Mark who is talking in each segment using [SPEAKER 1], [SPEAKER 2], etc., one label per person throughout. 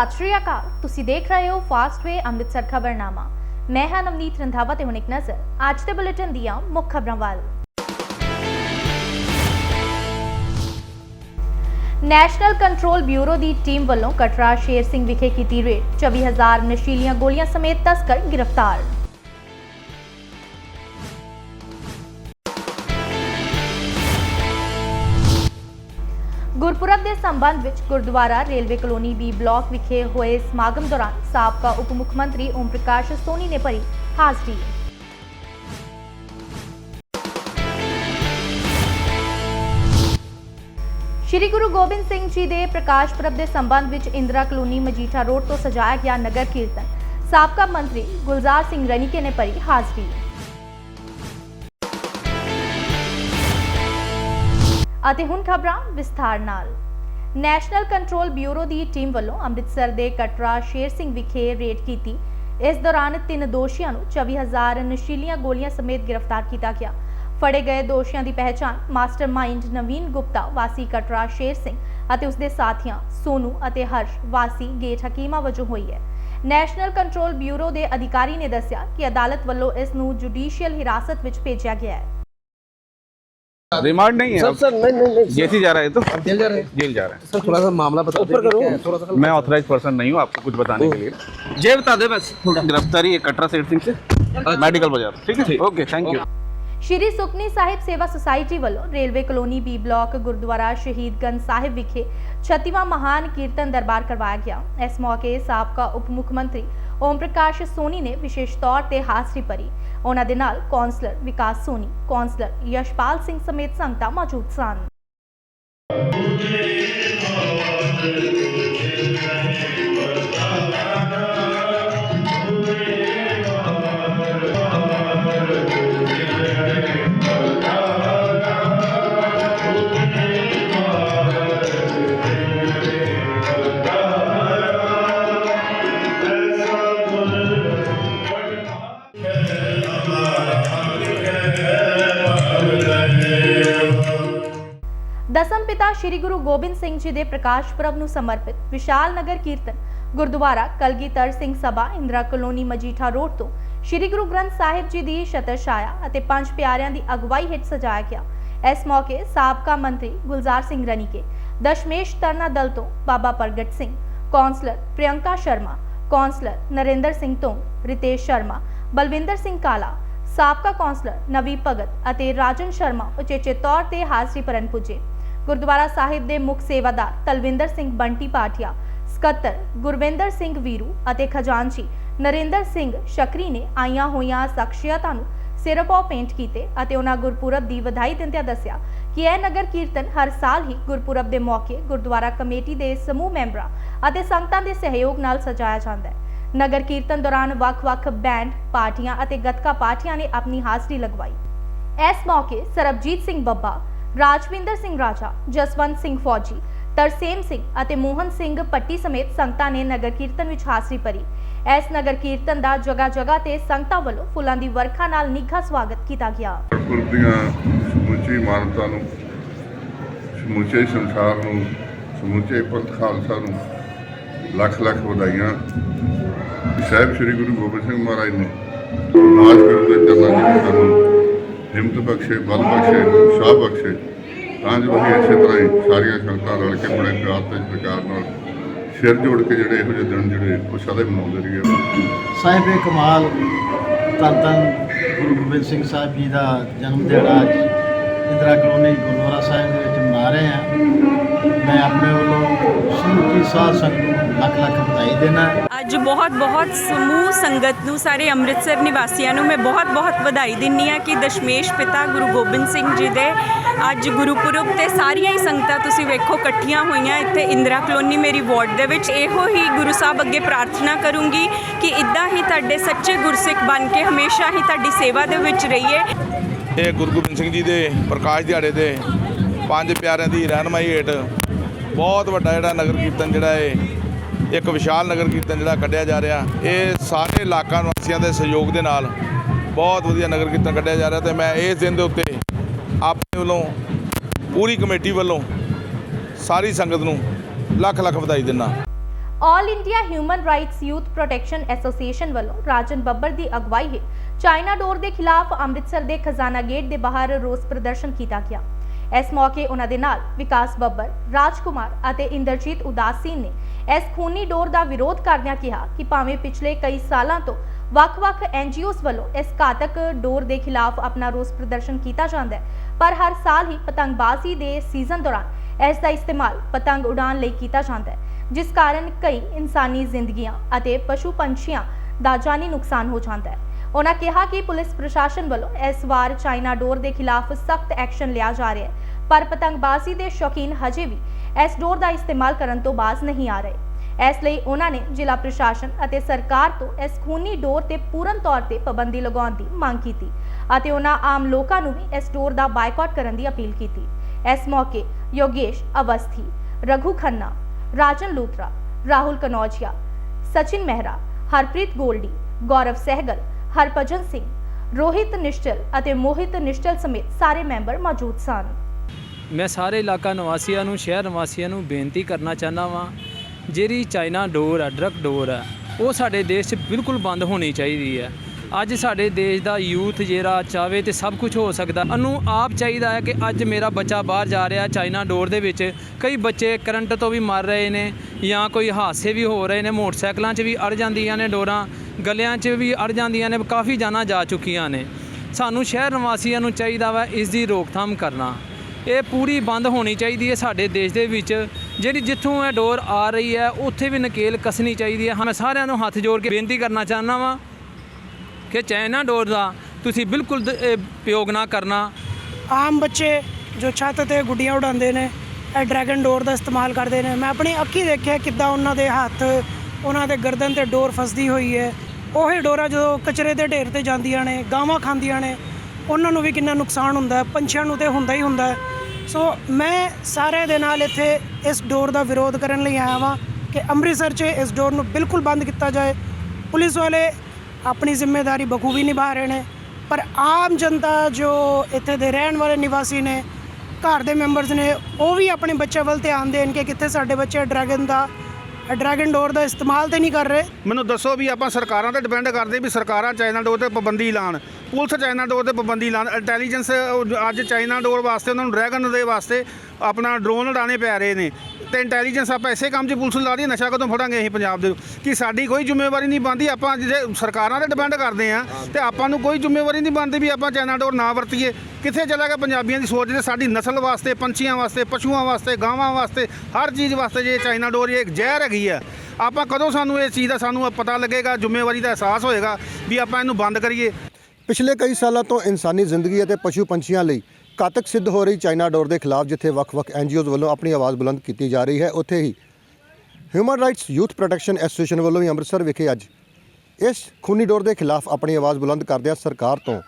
[SPEAKER 1] ਸਤਿ ਸ਼੍ਰੀ ਅਕਾਲ। ਤੁਸੀਂ ਦੇਖ ਰਹੇ ਹੋ ਫਾਸਟ ਵੇ ਅੰਮ੍ਰਿਤਸਰ ਖਬਰਨਾਮਾ। ਮੈਂ ਹਾਂ ਨਵਨੀਤ ਰੰਧਾਵਾ ਤੇ ਹੁਣ ਇੱਕ ਨਜ਼ਰ। ਅੱਜ ਦੇ ਬੁਲੇਟਿਨ ਦੀਆਂ ਮੁੱਖ ਖਬਰਾਂ ਵੱਲ। ਨੈਸ਼ਨਲ ਕੰਟਰੋਲ ਬਿਊਰੋ ਦੀ ਟੀਮ ਵੱਲੋਂ ਕਟਰਾ ਸ਼ੇਰ ਸਿੰਘ ਵਿਖੇ ਕੀਤੀ ਰੇਡ। 24000 ਨਸ਼ੀਲੀਆਂ ਗੋਲੀਆਂ ਸਮੇਤ ਤਸਕਰ ਗ੍ਰਿਫਤਾਰ। ਗੁਰਪੁਰਬ ਦੇ ਸੰਬੰਧ ਵਿੱਚ Gurdwara railway colony B block ਵਿਖੇ ਹੋਏ ਸਮਾਗਮ ਦੌਰਾਨ ਸਾਬਕਾ ਉਪ ਮੁੱਖ ਮੰਤਰੀ ਓਮ ਪ੍ਰਕਾਸ਼ ਸੋਨੀ ਨੇ ਭਰੀ ਹਾਜ਼ਰੀ। ਸ਼੍ਰੀ ਗੁਰੂ ਗੋਬਿੰਦ ਸਿੰਘ ਜੀ ਦੇ ਪ੍ਰਕਾਸ਼ ਪੁਰਬ ਦੇ ਸੰਬੰਧ ਵਿੱਚ ਇੰਦਰਾ ਕਲੋਨੀ ਮਜੀਠਾ ਰੋਡ ਤੋਂ ਸਜਾਇਆ ਗਿਆ ਨਗਰ ਕੀਰਤਨ। ਸਾਬਕਾ ਮੰਤਰੀ ਗੁਲਜ਼ਾਰ ਸਿੰਘ ਰਣੀਕੇ ਨੇ ਭਰੀ ਹਾਜ਼ਰੀ। ਅਤੇ ਹੁਣ ਖਬਰਾਂ ਵਿਸਥਾਰ ਨਾਲ। ਨੈਸ਼ਨਲ ਕੰਟਰੋਲ ਬਿਊਰੋ ਦੀ ਟੀਮ ਵੱਲੋਂ ਅੰਮ੍ਰਿਤਸਰ ਦੇ ਕਟਰਾ ਸ਼ੇਰ ਸਿੰਘ ਵਿਖੇ ਰੇਡ ਕੀਤੀ। ਇਸ ਦੌਰਾਨ ਤਿੰਨ ਦੋਸ਼ੀਆਂ ਨੂੰ 24000 ਨਸ਼ੀਲੀਆਂ ਗੋਲੀਆਂ ਸਮੇਤ ਗ੍ਰਿਫਤਾਰ ਕੀਤਾ ਗਿਆ। ਫੜੇ ਗਏ ਦੋਸ਼ੀਆਂ ਦੀ ਪਹਿਚਾਣ ਮਾਸਟਰਮਾਈਂਡ ਨਵੀਨ ਗੁਪਤਾ, ਵਾਸੀ ਕਟਰਾ ਸ਼ੇਰ ਸਿੰਘ ਅਤੇ ਉਸਦੇ ਸਾਥੀਆਂ ਸੋਨੂ ਅਤੇ ਹਰਸ਼, ਵਾਸੀ ਗੇਟ ਹਕੀਮਾ ਵਜੋਂ ਹੋਈ ਹੈ। ਨੈਸ਼ਨਲ ਕੰਟਰੋਲ ਬਿਊਰੋ ਦੇ ਅਧਿਕਾਰੀ ਨੇ ਦੱਸਿਆ ਕਿ ਅਦਾਲਤ ਵੱਲੋਂ ਇਸ ਨੂੰ ਜੁਡੀਸ਼ੀਅਲ ਹਿਰਾਸਤ ਵਿੱਚ ਭੇਜਿਆ ਗਿਆ ਹੈ।
[SPEAKER 2] रिमांड नहीं है
[SPEAKER 3] सर
[SPEAKER 2] अब
[SPEAKER 3] सर नहीं नहीं नहीं
[SPEAKER 2] जैसे ही जा रहा है तो
[SPEAKER 3] आप जेल जा रहे हैं
[SPEAKER 2] जेल जा रहा है
[SPEAKER 3] सर थोड़ा सा मामला बता ऊपर करो थोड़ा सा
[SPEAKER 2] मैं ऑथराइज पर्सन नहीं हूँ आपको कुछ बताने के लिए
[SPEAKER 3] जे बता दे बस थोड़ा
[SPEAKER 2] गिरफ्तारी है कटरा सेठ सिंह से मेडिकल बाजार ठीक है okay thank you
[SPEAKER 1] Shri Sukhni Sahib ਸੇਵਾ ਸੁਸਾਇਟੀ ਵੱਲੋਂ railway colony B block Gurdwara Shahidganj Sahib ਵਿਖੇ 36ਵਾਂ ਮਹਾਨ ਕੀਰਤਨ ਦਰਬਾਰ ਕਰਵਾਇਆ ਗਿਆ ਇਸ ਮੌਕੇ ਸਾਬਕਾ ਉਪ ਮੁੱਖ ਮੰਤਰੀ ਓਮ ਪ੍ਰਕਾਸ਼ ਸੋਨੀ ਨੇ ਵਿਸ਼ੇਸ਼ ਤੌਰ ਤੇ ਹਾਜ਼ਰੀ ਭਰੀ ਉਹਨਾਂ ਦੇ ਨਾਲ ਕੌਂਸਲਰ ਵਿਕਾਸ ਸੋਨੀ ਕੌਂਸਲਰ ਯਸ਼ਪਾਲ ਸਿੰਘ ਸਮੇਤ ਸੰਗਤਾਂ ਮੌਜੂਦ ਸਨ। ਸ੍ਰੀ ਗੁਰੂ ਗੋਬਿੰਦ ਸਿੰਘ ਜੀ ਦੇ ਪ੍ਰਕਾਸ਼ ਪੁਰਬ ਨੂੰ ਸਮਰਪਿਤ ਵਿਸ਼ਾਲ ਨਗਰ ਕੀਰਤਨ ਗੁਰਦੁਆਰਾ ਕਲਗੀਧਰ ਸਿੰਘ ਸਭਾ ਇੰਦਰਾ ਕਲੋਨੀ ਮਜੀਠਾ ਰੋਡ ਤੋਂ ਸ੍ਰੀ ਗੁਰੂ ਗ੍ਰੰਥ ਸਾਹਿਬ ਜੀ ਦੀ ਛਤਰ ਛਾਇਆ ਅਤੇ ਪੰਜ ਪਿਆਰਿਆਂ ਦੀ ਅਗਵਾਈ ਹੇਠ ਸਜਾਇਆ ਗਿਆ। ਇਸ ਮੌਕੇ ਸਾਬਕਾ ਮੰਤਰੀ ਗੁਲਜ਼ਾਰ ਸਿੰਘ ਰਣੀਕੇ, ਦਸ਼ਮੇਸ਼ ਤਰਨਾ ਦਲ ਤੋਂ ਬਾਬਾ ਪ੍ਰਗਟ ਸਿੰਘ, ਕੌਂਸਲਰ ਪ੍ਰਿਯੰਕਾ ਸ਼ਰਮਾ, ਕੌਂਸਲਰ ਨਰਿੰਦਰ ਸਿੰਘ ਤੋਂ ਰਿਤੇਸ਼ ਸ਼ਰਮਾ, ਬਲਵਿੰਦਰ ਸਿੰਘ ਕਾਲਾ, ਸਾਬਕਾ ਕੌਂਸਲਰ ਨਵੀ ਭਗਤ ਅਤੇ ਰਾਜਨ ਸ਼ਰਮਾ ਉਚੇਚੇ ਤੌਰ ਤੇ ਹਾਜ਼ਰੀ ਭਰਨ ਪੁੱਜੇ। ਗੁਰਦੁਆਰਾ ਸਾਹਿਬ ਦੇ ਮੁੱਖ ਸੇਵਾਦਾਰ ਤਲਵਿੰਦਰ ਸਿੰਘ ਬੰਟੀ ਪਾਠਿਆ, ਸਕੱਤਰ ਗੁਰਵਿੰਦਰ ਸਿੰਘ ਵੀਰੂ ਅਤੇ ਖਜ਼ਾਨਚੀ ਨਰਿੰਦਰ ਸਿੰਘ ਸ਼ਕਰੀ ਨੇ ਆਈਆਂ ਹੋਈਆਂ ਸ਼ਖਸੀਅਤਾਂ ਨੂੰ ਸਿਰਪਾਓ ਪੇਂਟ ਕੀਤੇ ਅਤੇ ਉਹਨਾਂ ਗੁਰਪੁਰਬ ਦੀ ਵਧਾਈ ਦਿੰਦਿਆਂ ਦੱਸਿਆ ਕਿ ਇਹ ਨਗਰ ਕੀਰਤਨ ਹਰ ਸਾਲ ਹੀ ਗੁਰਪੁਰਬ ਦੇ ਮੌਕੇ ਗੁਰਦੁਆਰਾ ਕਮੇਟੀ ਦੇ ਸਮੂਹ ਮੈਂਬਰਾਂ ਅਤੇ ਸੰਗਤਾਂ ਦੇ ਸਹਿਯੋਗ ਨਾਲ ਸਜਾਇਆ ਜਾਂਦਾ ਹੈ। ਨਗਰ ਕੀਰਤਨ ਦੌਰਾਨ ਵੱਖ-ਵੱਖ ਬੈਂਡ, ਪਾਰਟੀਆਂ ਅਤੇ ਗੱਤਕਾ ਪਾਰਟੀਆਂ ਨੇ ਆਪਣੀ ਹਾਜ਼ਰੀ ਲਗਵਾਈ। ਇਸ ਮੌਕੇ ਸਰਬਜੀਤ ਸਿੰਘ ਬੱਬਾ ਰਾਜਵਿੰਦਰ ਸਿੰਘ ਰਾਜਾ, ਜਸਵੰਤ ਸਿੰਘ ਫੌਜੀ, ਤਰਸੇਮ ਸਿੰਘ ਅਤੇ ਮੋਹਨ ਸਿੰਘ ਪੱਟੀ ਸਮੇਤ ਸੰਗਤਾਂ ਨੇ ਨਗਰ ਕੀਰਤਨ ਵਿੱਚ ਹਾਜ਼ਰੀ ਭਰੀ। ਇਸ ਨਗਰ ਕੀਰਤਨ ਦਾ ਜਗ੍ਹਾ ਜਗ੍ਹਾ ਤੇ ਸੰਗਤਾਂ ਵੱਲੋਂ ਫੁੱਲਾਂ ਦੀ ਵਰਖਾ ਨਾਲ ਨਿੱਘਾ ਸਵਾਗਤ ਕੀਤਾ ਗਿਆ।
[SPEAKER 4] ਗੁਰਪੁਰਬ ਸਮੁੱਚੀ ਮਾਨਵਤਾ ਨੂੰ, ਸਮੁੱਚੇ ਸੰਸਾਰ ਨੂੰ, ਸਮੁੱਚੇ ਪੰਥ ਖਾਲਸਾ ਨੂੰ ਲੱਖ ਲੱਖ ਵਧਾਈਆਂ। ਸਾਹਿਬ ਸ੍ਰੀ ਗੁਰੂ ਗੋਬਿੰਦ ਸਿੰਘ ਮਹਾਰਾਜ ਨੇ ਨਾਜ ਗੁਰੂ ਦੇ ਚਰਨਾਂ ਦੀ ਹਿੰਮਤ ਬਖਸ਼ੇ ਬਲ ਬਖਸ਼ੇ ਉਤਸ਼ਾਹ ਬਖਸ਼ੇ, ਤਾਂ ਜੋ ਅਸੀਂ ਇਸੇ ਤਰ੍ਹਾਂ ਹੀ ਸਾਰੀਆਂ ਸੰਗਤਾਂ ਰਲ ਕੇ ਬੜੇ ਪਿਆਰ ਤੇ ਪ੍ਰਕਾਰ ਨਾਲ ਸਿਰ ਜੋੜ ਕੇ ਜਿਹੜੇ ਇਹੋ ਜਿਹੇ ਦਿਨ ਜਿਹੜੇ ਉਹ ਸਦਾ ਹੀ ਮਨਾਉਂਦੇ ਰਹੀਏ।
[SPEAKER 5] ਸਾਹਿਬ ਕਮਾਲ ਧੰਨ ਧੰਨ ਗੁਰੂ ਗੋਬਿੰਦ ਸਿੰਘ ਸਾਹਿਬ ਜੀ ਦਾ ਜਨਮ ਦਿਹਾੜਾ ਅੱਜ ਇੰਦਰਾ ਕਲੋਨੀ ਗੁਰਦੁਆਰਾ ਸਾਹਿਬ ਦੇ ਵਿੱਚ ਮਨਾ ਰਹੇ ਹਾਂ ਮੈਂ ਆਪਣੇ ਵੱਲੋਂ ਸਮੁੱਚੀ ਸਾਧ ਸੰਗਤ ਨੂੰ ਲੱਖ ਲੱਖ ਵਧਾਈ ਦੇਣਾ
[SPEAKER 6] ਅੱਜ ਬਹੁਤ ਬਹੁਤ ਸਮੂਹ ਸੰਗਤ ਨੂੰ ਸਾਰੇ ਅੰਮ੍ਰਿਤਸਰ ਨਿਵਾਸੀਆਂ ਨੂੰ ਮੈਂ ਬਹੁਤ ਬਹੁਤ ਵਧਾਈ ਦਿੰਨੀ ਆ ਕਿ ਦਸ਼ਮੇਸ਼ ਪਿਤਾ ਗੁਰੂ ਗੋਬਿੰਦ ਸਿੰਘ ਜੀ ਦੇ ਅੱਜ ਗੁਰਪੁਰਬ ਤੇ ਸਾਰੀਆਂ ਹੀ ਸੰਗਤਾਂ ਤੁਸੀਂ ਵੇਖੋ ਇਕੱਠੀਆਂ ਹੋਈਆਂ ਇੱਥੇ ਇੰਦਰਾ ਕਲੋਨੀ ਮੇਰੀ ਵਾਰਡ ਦੇ ਵਿੱਚ। ਇਹੋ ਹੀ ਗੁਰੂ ਸਾਹਿਬ ਅੱਗੇ ਪ੍ਰਾਰਥਨਾ ਕਰੂੰਗੀ ਕਿ ਇਦਾਂ ਹੀ ਤੁਹਾਡੇ ਸੱਚੇ ਗੁਰਸਿੱਖ ਬਣ ਕੇ ਹਮੇਸ਼ਾ ਹੀ ਤੁਹਾਡੀ ਸੇਵਾ ਦੇ ਵਿੱਚ ਰਹੀਏ।
[SPEAKER 7] ਇਹ ਗੁਰੂ ਗੋਬਿੰਦ ਸਿੰਘ ਜੀ ਦੇ ਪ੍ਰਕਾਸ਼ ਦਿਹਾੜੇ ਦੇ ਪੰਜ ਪਿਆਰਿਆਂ ਦੀ ਰਹਿਨਮਾਈ ਹੇਠ ਬਹੁਤ ਵੱਡਾ ਜਿਹੜਾ ਨਗਰ ਕੀਰਤਨ ਜਿਹੜਾ ਹੈ ਇੱਕ ਵਿਸ਼ਾਲ ਨਗਰ ਕੀਰਤਨ ਜਿਹੜਾ ਕੱਢਿਆ ਜਾ ਰਿਹਾ। ਇਹ ਸਾਰੇ ਇਲਾਕਾ ਨਿਵਾਸੀਆਂ ਦੇ ਸਹਿਯੋਗ ਦੇ ਨਾਲ ਬਹੁਤ ਵਧੀਆ ਨਗਰ ਕੀਰਤਨ ਕੱਢਿਆ ਜਾ ਰਿਹਾ ਤੇ ਮੈਂ ਇਸ ਦਿਨ ਦੇ ਉੱਤੇ ਆਪਣੇ ਵੱਲੋਂ ਪੂਰੀ ਕਮੇਟੀ ਵੱਲੋਂ ਸਾਰੀ ਸੰਗਤ ਨੂੰ ਲੱਖ ਲੱਖ ਵਧਾਈ ਦਿੰਦਾ।
[SPEAKER 1] All India human rights youth protection association ਵੱਲੋਂ ਰਾਜਨ ਬੱਬਰ ਦੀ ਅਗਵਾਈ ਹੇਠ ਚਾਈਨਾ ਡੋਰ ਦੇ ਖਿਲਾਫ ਅੰਮ੍ਰਿਤਸਰ ਦੇ ਖਜ਼ਾਨਾ ਗੇਟ ਦੇ ਬਾਹਰ ਰੋਸ ਪ੍ਰਦਰਸ਼ਨ ਕੀਤਾ ਗਿਆ। ਇਸ ਮੌਕੇ ਉਹਨਾਂ ਦੇ ਨਾਲ ਵਿਕਾਸ ਬੱਬਰ, ਰਾਜਕੁਮਾਰ ਅਤੇ ਇੰਦਰਜੀਤ ਉਦਾਸੀ ਨੇ ਇਸ ਖੂਨੀ ਡੋਰ ਦਾ ਵਿਰੋਧ ਕਰਦਿਆਂ ਕਿਹਾ ਕਿ ਭਾਵੇਂ ਪਿਛਲੇ ਕਈ ਸਾਲਾਂ ਤੋਂ ਵੱਖ-ਵੱਖ ਐਨਜੀਓਜ਼ ਵੱਲੋਂ ਇਸ ਘਾਤਕ ਡੋਰ ਦੇ ਖਿਲਾਫ ਆਪਣਾ ਰੋਸ ਪ੍ਰਦਰਸ਼ਨ ਕੀਤਾ ਜਾਂਦਾ ਹੈ, ਪਰ ਹਰ ਸਾਲ ਹੀ ਪਤੰਗਬਾਜ਼ੀ ਦੇ ਸੀਜ਼ਨ ਦੌਰਾਨ ਇਸ ਦਾ ਇਸਤੇਮਾਲ ਪਤੰਗ ਉਡਾਣ ਲਈ ਕੀਤਾ ਜਾਂਦਾ ਹੈ, ਜਿਸ ਕਾਰਨ ਕਈ ਇਨਸਾਨੀ ਜ਼ਿੰਦਗੀਆਂ ਅਤੇ ਪਸ਼ੂ ਪੰਛੀਆਂ ਦਾ ਜਾਨੀ ਨੁਕਸਾਨ ਹੋ ਜਾਂਦਾ ਹੈ। ਉਹਨਾਂ ਕਿਹਾ ਕਿ ਪੁਲਿਸ ਪ੍ਰਸ਼ਾਸਨ ਵੱਲੋਂ ਇਸ ਵਾਰ ਚਾਈਨਾ ਡੋਰ ਦੇ ਖਿਲਾਫ ਸਖਤ ਐਕਸ਼ਨ ਲਿਆ ਜਾ ਰਿਹਾ ਹੈ, ਪਰ ਪਤੰਗਬਾਜ਼ੀ ਦੇ ਸ਼ੌਕੀਨ ਹਜੇ ਵੀ ਇਸ ਡੋਰ ਦਾ ਇਸਤੇਮਾਲ ਕਰਨ ਤੋਂ ਬਾਜ਼ ਨਹੀਂ ਆ ਰਹੇ। ਇਸ ਲਈ ਉਹਨਾਂ ਨੇ ਜ਼ਿਲ੍ਹਾ ਪ੍ਰਸ਼ਾਸਨ ਅਤੇ ਸਰਕਾਰ ਤੋਂ ਇਸ ਖੂਨੀ ਡੋਰ ਤੇ ਪੂਰਨ ਤੌਰ ਤੇ ਪਾਬੰਦੀ ਲਗਾਉਣ ਦੀ ਮੰਗ ਕੀਤੀ ਅਤੇ ਉਹਨਾਂ ਆਮ ਲੋਕਾਂ ਨੂੰ ਵੀ ਇਸ ਡੋਰ ਦਾ ਬਾਈਕਾਟ ਕਰਨ ਦੀ ਅਪੀਲ ਕੀਤੀ। ਇਸ ਮੌਕੇ ਯੋਗੇਸ਼ ਅਵਸਥੀ, ਰਘੂ ਖੰਨਾ, ਰਾਜਨ ਲੂਥਰਾ, ਰਾਹੁਲ ਕਨੌਜੀਆ, ਸਚਿਨ ਮਹਿਰਾ, ਹਰਪ੍ਰੀਤ ਗੋਲਡੀ, ਗੌਰਵ ਸਹਿਗਲ ਹਰਭਜਨ ਸਿੰਘ, ਰੋਹਿਤ ਨਿਸ਼ਚਲ ਅਤੇ ਮੋਹਿਤ ਨਿਸ਼ਚਲ ਸਮੇਤ ਸਾਰੇ ਮੈਂਬਰ ਮੌਜੂਦ ਸਨ।
[SPEAKER 8] ਮੈਂ ਸਾਰੇ ਇਲਾਕਾ ਨਿਵਾਸੀਆਂ ਨੂੰ, ਸ਼ਹਿਰ ਨਿਵਾਸੀਆਂ ਨੂੰ ਬੇਨਤੀ ਕਰਨਾ ਚਾਹੁੰਦਾ ਵਾਂ, ਜਿਹੜੀ ਚਾਈਨਾ ਡੋਰ ਹੈ ਡਰਗ ਡੋਰ ਹੈ ਉਹ ਸਾਡੇ ਦੇਸ਼ 'ਚ ਬਿਲਕੁਲ ਬੰਦ ਹੋਣੀ ਚਾਹੀਦੀ ਹੈ ਅੱਜ ਸਾਡੇ ਦੇਸ਼ ਦਾ ਯੂਥ ਜਿਹੜਾ ਚਾਵੇ ਤੇ ਸਭ ਕੁਝ ਹੋ ਸਕਦਾ। ਉਹਨੂੰ ਆਪ ਚਾਹੀਦਾ ਹੈ ਕਿ ਅੱਜ ਮੇਰਾ ਬੱਚਾ ਬਾਹਰ ਜਾ ਰਿਹਾ ਚਾਈਨਾ ਡੋਰ ਦੇ ਵਿੱਚ। ਕਈ ਬੱਚੇ ਕਰੰਟ ਤੋਂ ਵੀ ਮਰ ਰਹੇ ਨੇ ਜਾਂ ਕੋਈ ਹਾਦਸੇ ਵੀ ਹੋ ਰਹੇ ਨੇ, ਮੋਟਰਸਾਈਕਲਾਂ 'ਚ ਵੀ ਅੜ ਜਾਂਦੀਆਂ ਨੇ ਡੋਰਾਂ। ਗਲਿਆਂ 'ਚ ਵੀ ਅੜ ਜਾਂਦੀਆਂ ਨੇ, ਕਾਫੀ ਜਾਨਾਂ ਜਾ ਚੁੱਕੀਆਂ ਨੇ। ਸਾਨੂੰ ਸ਼ਹਿਰ ਨਿਵਾਸੀਆਂ ਨੂੰ ਚਾਹੀਦਾ ਵਾ ਇਸ ਦੀ ਰੋਕਥਾਮ ਕਰਨਾ। ਇਹ ਪੂਰੀ ਬੰਦ ਹੋਣੀ ਚਾਹੀਦੀ ਹੈ ਸਾਡੇ ਦੇਸ਼ ਦੇ ਵਿੱਚ। ਜਿਹੜੀ ਜਿੱਥੋਂ ਇਹ ਡੋਰ ਆ ਰਹੀ ਹੈ, ਉੱਥੇ ਵੀ ਨਕੇਲ ਕੱਸਣੀ ਚਾਹੀਦੀ ਹੈ। ਮੈਂ ਸਾਰਿਆਂ ਨੂੰ ਹੱਥ ਜੋੜ ਕੇ ਬੇਨਤੀ ਕਰਨਾ ਚਾਹੁੰਦਾ ਵਾਂ ਕਿ ਚਾਈਨਾ ਡੋਰ ਦਾ ਤੁਸੀਂ ਬਿਲਕੁਲ ਦ- ਪ੍ਰਯੋਗ ਨਾ ਕਰਨਾ।
[SPEAKER 9] ਆਮ ਬੱਚੇ ਜੋ ਛੱਤ ਤੇ ਗੁੱਡੀਆਂ ਉਡਾਉਂਦੇ ਨੇ, ਇਹ ਡਰੈਗਨ ਡੋਰ ਦਾ ਇਸਤੇਮਾਲ ਕਰਦੇ ਨੇ। ਮੈਂ ਆਪਣੀ ਅੱਖੀ ਦੇਖਿਆ ਕਿੱਦਾਂ ਉਹਨਾਂ ਦੇ ਹੱਥ, ਉਹਨਾਂ ਦੇ ਗਰਦਨ ਤੇ ਡੋਰ ਫਸਦੀ ਹੋਈ ਹੈ। ਉਹੀ ਡੋਰਾ ਜਦੋਂ ਕਚਰੇ ਦੇ ਢੇਰ ਤੇ ਜਾਂਦੀਆਂ ਨੇ, ਗਾਵਾਂ ਖਾਂਦੀਆਂ ਨੇ, ਉਹਨਾਂ ਨੂੰ ਵੀ ਕਿੰਨਾ ਨੁਕਸਾਨ ਹੁੰਦਾ ਪੰਛੀਆਂ ਨੂੰ ਤੇ ਹੁੰਦਾ ਹੀ ਹੁੰਦਾ ਸੋ ਮੈਂ ਸਾਰੇ ਦੇ ਨਾਲ ਇੱਥੇ ਇਸ ਡੋਰ ਦਾ ਵਿਰੋਧ ਕਰਨ ਲਈ ਆਇਆ ਵਾਂ ਕਿ ਅੰਮ੍ਰਿਤਸਰ 'ਚ ਇਸ ਡੋਰ ਨੂੰ ਬਿਲਕੁਲ ਬੰਦ ਕੀਤਾ ਜਾਏ। ਪੁਲਿਸ ਵਾਲੇ ਆਪਣੀ ਜ਼ਿੰਮੇਵਾਰੀ ਬਖੂਬੀ ਨਿਭਾ ਰਹੇ ਨੇ, ਪਰ ਆਮ ਜਨਤਾ ਜੋ ਇੱਥੇ ਦੇ ਰਹਿਣ ਵਾਲੇ ਨਿਵਾਸੀ ਨੇ, ਘਰ ਦੇ ਮੈਂਬਰਸ ਨੇ, ਉਹ ਵੀ ਆਪਣੇ ਬੱਚੇ ਵੱਲ ਧਿਆਨ ਦੇਣ ਕਿ ਕਿੱਥੇ ਸਾਡੇ ਬੱਚੇ ਡਰੈਗਨ ਦਾ ਡਰੈਗਨ ਡੋਰ ਦਾ ਇਸਤੇਮਾਲ ਤੇ ਨਹੀਂ ਕਰ ਰਹੇ?
[SPEAKER 10] ਮੈਨੂੰ ਦੱਸੋ ਵੀ ਆਪਾਂ ਸਰਕਾਰਾਂ ਤੇ ਡਿਪੈਂਡ ਕਰਦੇ ਵੀ ਸਰਕਾਰਾਂ ਚਾਈਨਾ ਡੋਰ ਤੇ ਪਾਬੰਦੀ ਲਾਣ ਪੁਲਿਸ ਚਾਈਨਾ ਡੋਰ ਤੇ ਪਾਬੰਦੀ ਲਾਣ ਇੰਟੈਲੀਜੈਂਸ ਅੱਜ ਚਾਈਨਾ ਡੋਰ ਵਾਸਤੇ, ਉਹਨਾਂ ਨੂੰ ਡਰੈਗਨ ਦੇ ਵਾਸਤੇ ਆਪਣਾ ਡਰੋਨ ਉਡਾਣੇ ਪੈ ਰਹੇ ਨੇ ਤੇ ਇੰਟੈਲੀਜੈਂਸ ਆਪਾਂ ਇਸੇ ਕੰਮ 'ਚ ਪੁਲਿਸ ਲਾ ਰਹੀ ਨਸ਼ਾ ਕਦੋਂ ਫੜਾਂਗੇ ਅਸੀਂ ਪੰਜਾਬ ਦੇ ਕਿ ਸਾਡੀ ਕੋਈ ਜ਼ਿੰਮੇਵਾਰੀ ਨਹੀਂ ਬਣਦੀ, ਆਪਾਂ ਜੇ ਸਰਕਾਰਾਂ ਤੇ ਡਿਪੈਂਡ ਕਰਦੇ ਆ ਤੇ ਆਪਾਂ ਨੂੰ ਕੋਈ ਜ਼ਿੰਮੇਵਾਰੀ ਨਹੀਂ ਬਣਦੀ ਵੀ ਆਪਾਂ ਚਾਈਨਾ ਡੋਰ ਨਾ ਵਰਤੀਏ। ਕਿੱਥੇ ਚਲਾ ਗਿਆ ਪੰਜਾਬੀਆਂ ਦੀ ਸੋਚ ਤੇ ਸਾਡੀ ਨਸਲ ਵਾਸਤੇ, ਪੰਛੀਆਂ ਵਾਸਤੇ, ਪਸ਼ੂਆਂ ਵਾਸਤੇ, ਗਾਵਾਂ ਵਾਸਤੇ, ਹਰ ਚੀਜ਼ ਵਾਸਤੇ ਜੇ ਚਾਈਨਾ ਡੋਰ ਇਹ ਇੱਕ ਜ਼ਹਿਰ ਹੈਗੀ ਆ, ਆਪਾਂ ਕਦੋਂ ਸਾਨੂੰ ਇਸ ਚੀਜ਼ ਦਾ ਸਾਨੂੰ ਪਤਾ ਲੱਗੇਗਾ, ਜ਼ਿੰਮੇਵਾਰੀ ਦਾ ਅਹਿਸਾਸ ਹੋਏਗਾ ਵੀ ਆਪਾਂ ਇਹਨੂੰ ਬੰਦ ਕਰੀਏ।
[SPEAKER 11] ਪਿਛਲੇ ਕਈ ਸਾਲਾਂ ਤੋਂ ਇਨਸਾਨੀ ਜ਼ਿੰਦਗੀ ਅਤੇ ਪਸ਼ੂ ਪੰਛੀਆਂ ਲਈ ਘਾਤਕ ਸਿੱਧ ਹੋ ਰਹੀ ਚਾਈਨਾ ਡੋਰ ਦੇ ਖਿਲਾਫ, ਜਿੱਥੇ ਵੱਖ-ਵੱਖ ਐਨਜੀਓਜ਼ ਵੱਲੋਂ ਆਪਣੀ ਆਵਾਜ਼ ਬੁਲੰਦ ਕੀਤੀ ਜਾ ਰਹੀ ਹੈ, ਉੱਥੇ ਹੀ human rights youth protection association ਵੱਲੋਂ ਵੀ ਅੰਮ੍ਰਿਤਸਰ ਵਿਖੇ ਅੱਜ ਇਸ ਖੂਨੀ ਡੋਰ ਦੇ ਖਿਲਾਫ ਆਪਣੀ ਆਵਾਜ਼ ਬੁਲੰਦ ਕਰਦਿਆਂ ਸਰਕਾਰ ਤੋਂ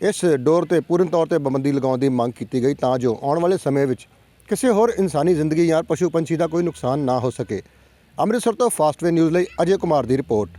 [SPEAKER 11] ਇਸ ਡੋਰ ਤੇ ਪੂਰਨ ਤੌਰ ਤੇ ਪਾਬੰਦੀ ਲਗਾਉਣ ਦੀ ਮੰਗ ਕੀਤੀ ਗਈ, ਤਾਂ ਜੋ ਆਉਣ ਵਾਲੇ ਸਮੇਂ ਵਿੱਚ ਕਿਸੇ ਹੋਰ ਇਨਸਾਨੀ ਜ਼ਿੰਦਗੀ ਜਾਂ ਪਸ਼ੂ ਪੰਛੀ ਦਾ ਕੋਈ ਨੁਕਸਾਨ ਨਾ ਹੋ ਸਕੇ। ਅੰਮ੍ਰਿਤਸਰ ਤੋਂ ਫਾਸਟਵੇ ਨਿਊਜ਼ ਲਈ ਅਜੇ ਕੁਮਾਰ ਦੀ ਰਿਪੋਰਟ।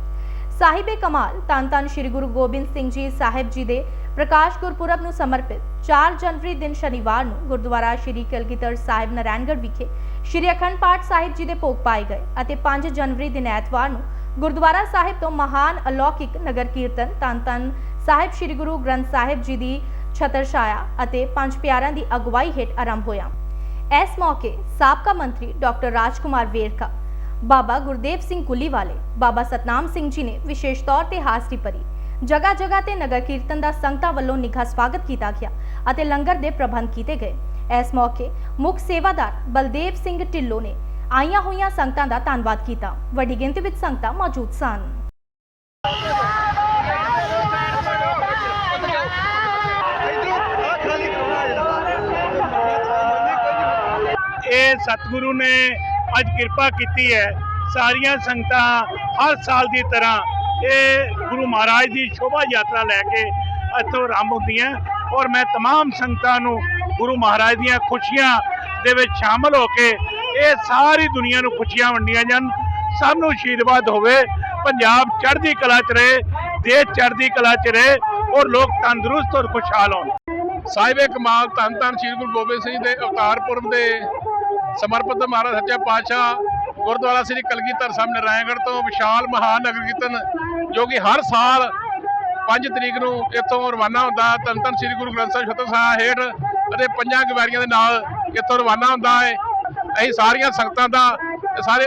[SPEAKER 1] ਸਾਹਿਬੇ ਕਮਾਲ ਤਨ ਤਨ ਸ੍ਰੀ ਗੁਰੂ ਗੋਬਿੰਦ ਸਿੰਘ ਜੀ ਸਾਹਿਬ ਜੀ ਦੇ ਪ੍ਰਕਾਸ਼ ਗੁਰਪੁਰਬ ਨੂੰ ਸਮਰਪਿਤ 4 ਜਨਵਰੀ ਦਿਨ ਸ਼ਨੀਵਾਰ ਨੂੰ ਗੁਰਦੁਆਰਾ ਸ੍ਰੀ ਕਲਗੀਧਰ ਸਾਹਿਬ ਨਾਰਾਇਣਗੜ੍ਹ ਵਿਖੇ ਸ੍ਰੀ ਅਖੰਡ ਪਾਠ ਸਾਹਿਬ ਜੀ ਦੇ ਭੋਗ ਪਾਏ ਗਏ ਅਤੇ 5 ਜਨਵਰੀ ਦਿਨ ਐਤਵਾਰ ਨੂੰ ਗੁਰਦੁਆਰਾ ਸਾਹਿਬ ਤੋਂ ਮਹਾਨ ਅਲੌਕਿਕ ਨਗਰ ਕੀਰਤਨ ਤਨ ਤਨ ਸਾਹਿਬ ਸ੍ਰੀ ਗੁਰੂ ਗ੍ਰੰਥ ਸਾਹਿਬ ਜੀ ਦੀ ਛਤਰ ਛਾਇਆ ਅਤੇ ਪੰਜ ਪਿਆਰਿਆਂ ਦੀ ਅਗਵਾਈ ਹੇਠ ਆਰੰਭ ਹੋਇਆ। ਇਸ ਮੌਕੇ ਸਾਬਕਾ ਮੰਤਰੀ ਡਾਕਟਰ ਰਾਜਕੁਮਾਰ ਵੇਰਕਾ ਬਾਬਾ ਗੁਰਦੇਵ ਸਿੰਘ ਕੁੱਲੀ ਵਾਲੇ, ਬਾਬਾ ਸਤਨਾਮ ਸਿੰਘ ਜੀ ਨੇ ਵਿਸ਼ੇਸ਼ ਤੌਰ ਤੇ ਹਾਜ਼ਰੀ ਭਰੀ। ਜਗ੍ਹਾ ਜਗ੍ਹਾ ਤੇ ਨਗਰ ਕੀਰਤਨ ਦਾ ਸੰਗਤਾਂ ਵੱਲੋਂ ਨਿੱਘਾ ਸਵਾਗਤ ਕੀਤਾ ਗਿਆ ਅਤੇ ਲੰਗਰ ਦੇ ਪ੍ਰਬੰਧ ਕੀਤੇ ਗਏ। ਇਸ ਮੌਕੇ ਮੁੱਖ ਸੇਵਾਦਾਰ ਬਲਦੇਵ ਸਿੰਘ ਢਿੱਲੋਂ ਨੇ ਆਈਆਂ ਹੋਈਆਂ ਸੰਗਤਾਂ ਦਾ ਧੰਨਵਾਦ ਕੀਤਾ। ਵੱਡੀ ਗਿਣਤੀ ਵਿੱਚ ਸੰਗਤਾਂ ਮੌਜੂਦ ਸਨ।
[SPEAKER 12] ਇਹ ਸਤਿਗੁਰੂ ਨੇ ਅੱਜ ਕਿਰਪਾ ਕੀਤੀ ਹੈ ਸਾਰੀਆਂ ਸੰਗਤਾਂ ਹਰ ਸਾਲ ਦੀ ਤਰ੍ਹਾਂ ਇਹ ਗੁਰੂ ਮਹਾਰਾਜ ਦੀ ਸ਼ੋਭਾ ਯਾਤਰਾ ਲੈ ਕੇ ਇੱਥੋਂ ਆਰੰਭ ਹੁੰਦੀਆਂ ਔਰ ਮੈਂ तमाम ਸੰਗਤਾਂ ਨੂੰ ਗੁਰੂ ਮਹਾਰਾਜ ਦੀਆਂ ਖੁਸ਼ੀਆਂ ਦੇ ਵਿੱਚ ਸ਼ਾਮਲ ਹੋ ਕੇ ਇਹ ਸਾਰੀ ਦੁਨੀਆ ਨੂੰ ਖੁਸ਼ੀਆਂ ਵੰਡੀਆਂ ਜਾਣ ਸਭ ਨੂੰ ਆਸ਼ੀਰਵਾਦ ਹੋਵੇ ਪੰਜਾਬ ਚੜ੍ਹਦੀ ਕਲਾ 'ਚ ਰਹੇ ਦੇਸ਼ ਚੜ੍ਹਦੀ ਕਲਾ 'ਚ ਰਹੇ ਔਰ ਲੋਕ ਤੰਦਰੁਸਤ ਔਰ ਖੁਸ਼ਹਾਲ ਹੋਣ
[SPEAKER 7] ਸਾਹਿਬੇ ਕਮਾਲ ਧੰਨ ਧੰਨ ਸ੍ਰੀ ਗੁਰੂ ਗੋਬਿੰਦ ਸਿੰਘ ਦੇ ਅਵਤਾਰ ਪੁਰਬ ਦੇ ਸਮਰਪਿਤ ਮਹਾਰਾਜ ਸੱਚੇ ਪਾਤਸ਼ਾਹ ਗੁਰਦੁਆਰਾ ਸ੍ਰੀ ਕਲਗੀਧਰ ਸਾਹਿਬ ਨਰਾਇਣਗੜ੍ਹ ਤੋਂ ਵਿਸ਼ਾਲ ਮਹਾਨਗਰ ਕੀਰਤਨ, ਜੋ ਕਿ ਹਰ ਸਾਲ 5 ਤਰੀਕ ਨੂੰ ਇੱਥੋਂ ਰਵਾਨਾ ਹੁੰਦਾ ਧੰਨ ਧੰਨ ਸ੍ਰੀ ਗੁਰੂ ਗ੍ਰੰਥ ਸਾਹਿਬ ਛਤਰ ਸਾਹਿਬ ਹੇਠ ਅਤੇ ਪੰਜਾਂ ਗਵਾਰੀਆਂ ਦੇ ਨਾਲ ਇੱਥੋਂ ਰਵਾਨਾ ਹੁੰਦਾ ਹੈ। ਅਸੀਂ ਸਾਰੀਆਂ ਸੰਗਤਾਂ ਦਾ ਸਾਰੇ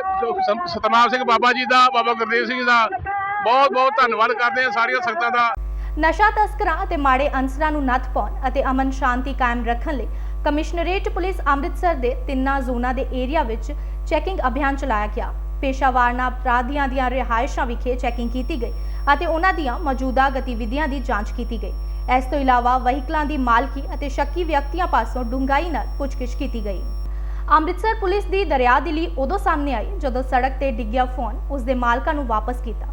[SPEAKER 7] ਸਤਨਾਮ ਸਿੰਘ ਬਾਬਾ ਜੀ ਦਾ, ਬਾਬਾ ਗੁਰਦੇਵ ਸਿੰਘ ਦਾ ਬਹੁਤ ਬਹੁਤ ਧੰਨਵਾਦ ਕਰਦੇ ਹਾਂ ਸਾਰੀਆਂ ਸੰਗਤਾਂ ਦਾ।
[SPEAKER 1] ਨਸ਼ਾ ਤਸਕਰਾਂ ਅਤੇ ਮਾੜੇ ਅਨਸਰਾਂ ਨੂੰ ਨੱਥ ਪਾਉਣ ਅਤੇ ਅਮਨ ਸ਼ਾਂਤੀ ਕਾਇਮ ਰੱਖਣ ਲਈ ਕਮਿਸ਼ਨਰੇਟ ਪੁਲਿਸ ਅੰਮ੍ਰਿਤਸਰ ਦੇ ਤਿੰਨਾਂ ਜ਼ੋਨਾਂ ਦੇ ਏਰੀਆ ਵਿੱਚ ਚੈਕਿੰਗ ਅਭਿਆਨ ਚਲਾਇਆ ਗਿਆ। ਪੇਸ਼ਾਵਾਰਨਾ ਅਪਰਾਧੀਆਂ ਦੀਆਂ ਰਿਹਾਇਸ਼ਾਂ ਵਿਖੇ ਚੈਕਿੰਗ ਕੀਤੀ ਗਈ ਅਤੇ ਉਹਨਾਂ ਦੀਆਂ ਮੌਜੂਦਾ ਗਤੀਵਿਧੀਆਂ ਦੀ ਜਾਂਚ ਕੀਤੀ ਗਈ। ਇਸ ਤੋਂ ਇਲਾਵਾ ਵਹੀਕਲਾਂ ਦੀ ਮਾਲਕੀ ਅਤੇ ਸ਼ੱਕੀ ਵਿਅਕਤੀਆਂ ਪਾਸੋਂ ਡੂੰਘਾਈ ਨਾਲ ਪੁੱਛਗਿੱਛ ਕੀਤੀ ਗਈ। ਅੰਮ੍ਰਿਤਸਰ ਪੁਲਿਸ ਦੀ ਦਰਿਆਦਿਲੀ ਉਦੋਂ ਸਾਹਮਣੇ ਆਈ ਜਦੋਂ ਸੜਕ ਤੇ ਡਿੱਗਿਆ ਫੋਨ ਉਸ ਦੇ ਮਾਲਕਾਂ ਨੂੰ ਵਾਪਸ ਕੀਤਾ।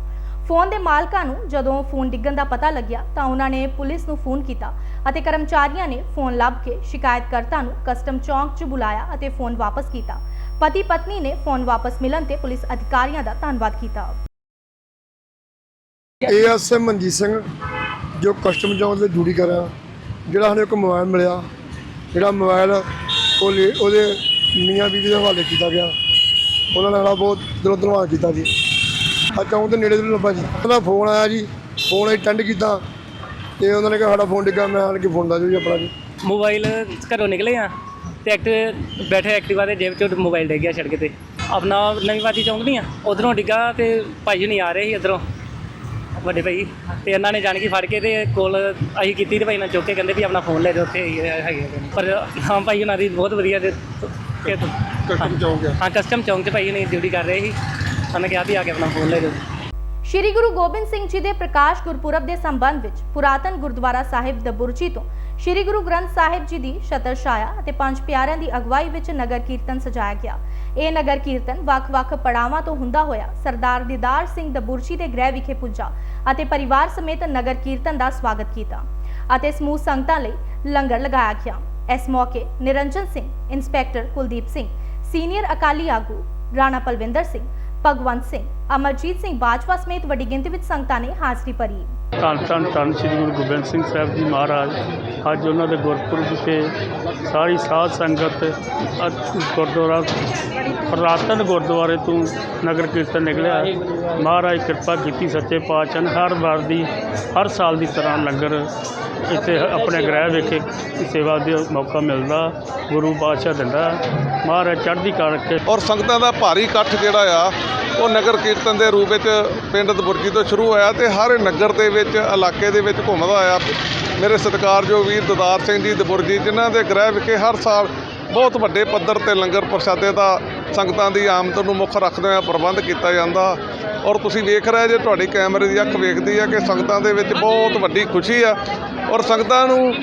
[SPEAKER 1] ਫੋਨ ਦੇ ਮਾਲਕਾਂ ਨੂੰ ਜਦੋਂ ਫੋਨ ਡਿੱਗਣ ਦਾ ਪਤਾ ਲੱਗਿਆ ਤਾਂ ਉਹਨਾਂ ਨੇ ਪੁਲਿਸ ਨੂੰ ਫੋਨ ਕੀਤਾ ਅਤੇ ਕਰਮਚਾਰੀਆਂ ਨੇ ਫੋਨ ਲੱਭ ਕੇ ਸ਼ਿਕਾਇਤਕਰਤਾ ਨੂੰ ਕਸਟਮ ਚੌਂਕ 'ਚ ਬੁਲਾਇਆ ਅਤੇ ਫੋਨ ਵਾਪਸ ਕੀਤਾ। ਪਤੀ ਪਤਨੀ ਨੇ ਫੋਨ ਵਾਪਸ ਮਿਲਣ ਤੇ ਪੁਲਿਸ ਅਧਿਕਾਰੀਆਂ ਦਾ ਧੰਨਵਾਦ ਕੀਤਾ।
[SPEAKER 13] ਏਐਸਐਮ ਮਨਜੀਤ ਸਿੰਘ, ਜੋ ਕਸਟਮ ਚੌਂਕ ਦੇ ਡਿਊਟੀ ਕਰ ਰਿਹਾ, ਜਿਹੜਾ ਸਾਨੂੰ ਇੱਕ ਮੋਬਾਈਲ ਮਿਲਿਆ, ਜਿਹੜਾ ਮੋਬਾਈਲ ਉਹ ਲੈ- ਉਹਦੇ ਮੀਆਂ ਬੀਬੀ ਦੇ ਹਵਾਲੇ ਕੀਤਾ ਗਿਆ। ਉਹਨਾਂ ਨੇ ਸਾਡਾ ਬਹੁਤ ਦਿਲੋਂ ਧੰਨਵਾਦ ਕੀਤਾ ਜੀ। ਆ ਚੌਂਕ ਦੇ ਨੇੜੇ ਦੇ ਲੱਭਾ ਜੀ ਉਹਦਾ ਫੋਨ ਆਇਆ ਜੀ, ਫੋਨ ਅਟੈਂਡ ਕੀਤਾ। ਤੇ ਉਹਨਾਂ ਨੇ ਕਿਹਾ ਸਾਡਾ ਫੋਨ ਡਿੱਗਾ ਮੈਂ ਆਣ ਕੇ ਫੋਨ ਦਾ ਜੀ ਆਪਣਾ ਜੀ।
[SPEAKER 3] ਮੋਬਾਈਲ ਘਰੋਂ ਨਿਕਲੇ ਆ ਤੇ ਐਕਟਿਵ ਬੈਠੇ ਐਕਟਿਵਾ ਦੇ ਜੇਬ 'ਚ ਮੋਬਾਈਲ ਡਿੱਗ ਗਿਆ ਸੜਕ ਤੇ। ਆਪਣਾ ਨਵੀਂ ਵਾਦੀ ਚੌਂਕ ਨਹੀਂ ਆ ਉਧਰੋਂ ਡਿੱਗਾ ਤੇ ਭਾਈ ਨਹੀਂ ਆ ਰਹੇ ਸੀ ਇਧਰੋਂ। ਵੱਡੇ ਭਾਈ ਤੇ ਇਹਨਾਂ ਨੇ ਜਾਣ ਕੇ ਫੜ ਕੇ ਤੇ ਕੋਲ ਅਸੀਂ ਕੀਤੀ ਤੇ ਭਾਈ ਨਾਲ ਚੁੱਕ ਕੇ ਕਹਿੰਦੇ ਵੀ ਆਪਣਾ ਫੋਨ ਲੈ ਜਾਓ ਉੱਥੇ ਹੀ ਹੈਗੇ ਆ। ਪਰ ਹਾਂ ਭਾਈ ਉਹਨਾਂ ਦੀ ਬਹੁਤ ਵਧੀਆ ਤੇ ਕਸਟਮ ਚੌਂਕ ਹਾਂ ਕਸਟਮ ਚੌਂਕ 'ਚ ਭਾਈ ਨੇ ਡਿਊਟੀ ਕਰ ਰਹੇ ਸੀ। ਉਹਨੇ ਕਿਹਾ ਵੀ ਆ ਕੇ ਆਪਣਾ ਫੋਨ ਲੈ ਜਾਓ
[SPEAKER 1] ਸ਼੍ਰੀ ਗੁਰੂ ਗੋਬਿੰਦ ਸਿੰਘ ਜੀ ਦੇ ਪ੍ਰਕਾਸ਼ ਗੁਰਪੁਰਬ ਦੇ ਸੰਬੰਧ ਵਿੱਚ ਪੁਰਾਤਨ ਗੁਰਦੁਆਰਾ ਸਾਹਿਬ ਦਬੁਰਜੀ ਤੋਂ ਸ਼੍ਰੀ ਗੁਰੂ ਗ੍ਰੰਥ ਸਾਹਿਬ ਜੀ ਦੀ ਛਤਰ ਛਾਇਆ ਅਤੇ ਪੰਜ ਪਿਆਰਿਆਂ ਦੀ ਅਗਵਾਈ ਵਿੱਚ ਨਗਰ ਕੀਰਤਨ ਸਜਾਇਆ ਗਿਆ। ਇਹ ਨਗਰ ਕੀਰਤਨ ਵੱਖ-ਵੱਖ ਪੜਾਵਾਂ ਤੋਂ ਹੁੰਦਾ ਹੋਇਆ ਸਰਦਾਰ ਦੀਦਾਰ ਸਿੰਘ ਦਬੁਰਜੀ ਦੇ ਗ੍ਰਹਿ ਵਿਖੇ ਪੁੱਜਾ ਅਤੇ ਪਰਿਵਾਰ ਸਮੇਤ ਨਗਰ ਕੀਰਤਨ ਦਾ ਸਵਾਗਤ ਕੀਤਾ ਅਤੇ ਸਮੂਹ ਸੰਗਤਾਂ ਲਈ ਲੰਗਰ ਲਗਾਇਆ ਗਿਆ। ਇਸ ਮੌਕੇ ਨਿਰੰਜਨ ਸਿੰਘ, ਇੰਸਪੈਕਟਰ ਕੁਲਦੀਪ ਸਿੰਘ, ਸੀਨੀਅਰ ਅਕਾਲੀ ਆਗੂ ਰਾਣਾ ਪਲਵਿੰਦਰ ਸਿੰਘ ਭਗਵੰਤ ਸਿੰਘ, ਅਮਰਜੀਤ ਸਿੰਘ ਬਾਜਵਾ ਸਮੇਤ ਵੱਡੀ ਗਿਣਤੀ ਵਿੱਚ ਸੰਗਤਾਂ ਨੇ ਹਾਜ਼ਰੀ ਭਰੀ।
[SPEAKER 12] ਧੰਨ ਧੰਨ ਧੰਨ ਸ੍ਰੀ ਗੁਰੂ ਗੋਬਿੰਦ ਸਿੰਘ ਸਾਹਿਬ ਜੀ ਮਹਾਰਾਜ, ਅੱਜ ਉਹਨਾਂ ਦੇ ਗੁਰਪੁਰਬ ਤੇ ਸਾਰੀ ਸਾਧ ਸੰਗਤ ਅੱਜ ਗੁਰਦੁਆਰਾ ਪੁਰਾਤਨ ਗੁਰਦੁਆਰੇ ਤੋਂ ਨਗਰ ਕੀਰਤਨ ਨਿਕਲਿਆ। ਮਹਾਰਾਜ ਕਿਰਪਾ ਕੀਤੀ ਸੱਚੇ ਪਾਤਸ਼ਾਹ ਨੇ। ਹਰ ਵਾਰ ਦੀ, ਹਰ ਸਾਲ ਦੀ ਤਰ੍ਹਾਂ ਲੰਗਰ ਇੱਥੇ ਆਪਣੇ ਗ੍ਰਹਿ ਵਿਖੇ ਸੇਵਾ ਦੇ ਮੌਕਾ ਮਿਲਦਾ, ਗੁਰੂ ਪਾਤਸ਼ਾਹ ਦਿੰਦਾ। ਮਹਾਰਾਜ ਚੜ੍ਹਦੀ ਕਲਾ ਰੱਖੇ।
[SPEAKER 7] ਔਰ ਸੰਗਤਾਂ ਦਾ ਭਾਰੀ ਇਕੱਠ ਜਿਹੜਾ ਆ, ਉਹ ਨਗਰ ਕੀਰਤਨ ਦੇ ਰੂਪ ਵਿੱਚ ਪਿੰਡ ਦਬੁਰਜੀ ਤੋਂ ਸ਼ੁਰੂ ਹੋਇਆ ਤੇ ਹਰ ਨਗਰ ਦੇ ਵਿੱਚ, ਇਲਾਕੇ ਦੇ ਵਿੱਚ ਘੁੰਮਦਾ ਆਇਆ। ਮੇਰੇ ਸਤਿਕਾਰਯੋਗ ਵੀਰ ਦਦਾਰ ਸਿੰਘ ਜੀ ਦਬੁਰਜੀ ਜਿਨ੍ਹਾਂ ਦੇ ਗ੍ਰਹਿ ਵਿਖੇ ਹਰ ਸਾਲ ਬਹੁਤ ਵੱਡੇ ਪੱਧਰ ਤੇ ਲੰਗਰ ਪ੍ਰਸ਼ਾਦੇ ਦਾ ਸੰਗਤਾਂ ਦੀ ਆਮਦ ਨੂੰ ਮੁੱਖ ਰੱਖਦੇ ਹੋਇਆ ਪ੍ਰਬੰਧ ਕੀਤਾ ਜਾਂਦਾ। ਔਰ ਤੁਸੀਂ ਵੇਖ ਰਹੇ ਜੇ ਤੁਹਾਡੀ ਕੈਮਰੇ ਦੀ ਅੱਖ ਵੇਖਦੀ ਆ ਕਿ ਸੰਗਤਾਂ ਦੇ ਵਿੱਚ ਬਹੁਤ ਵੱਡੀ ਖੁਸ਼ੀ ਆ। ਔਰ ਸੰਗਤਾਂ ਨੂੰ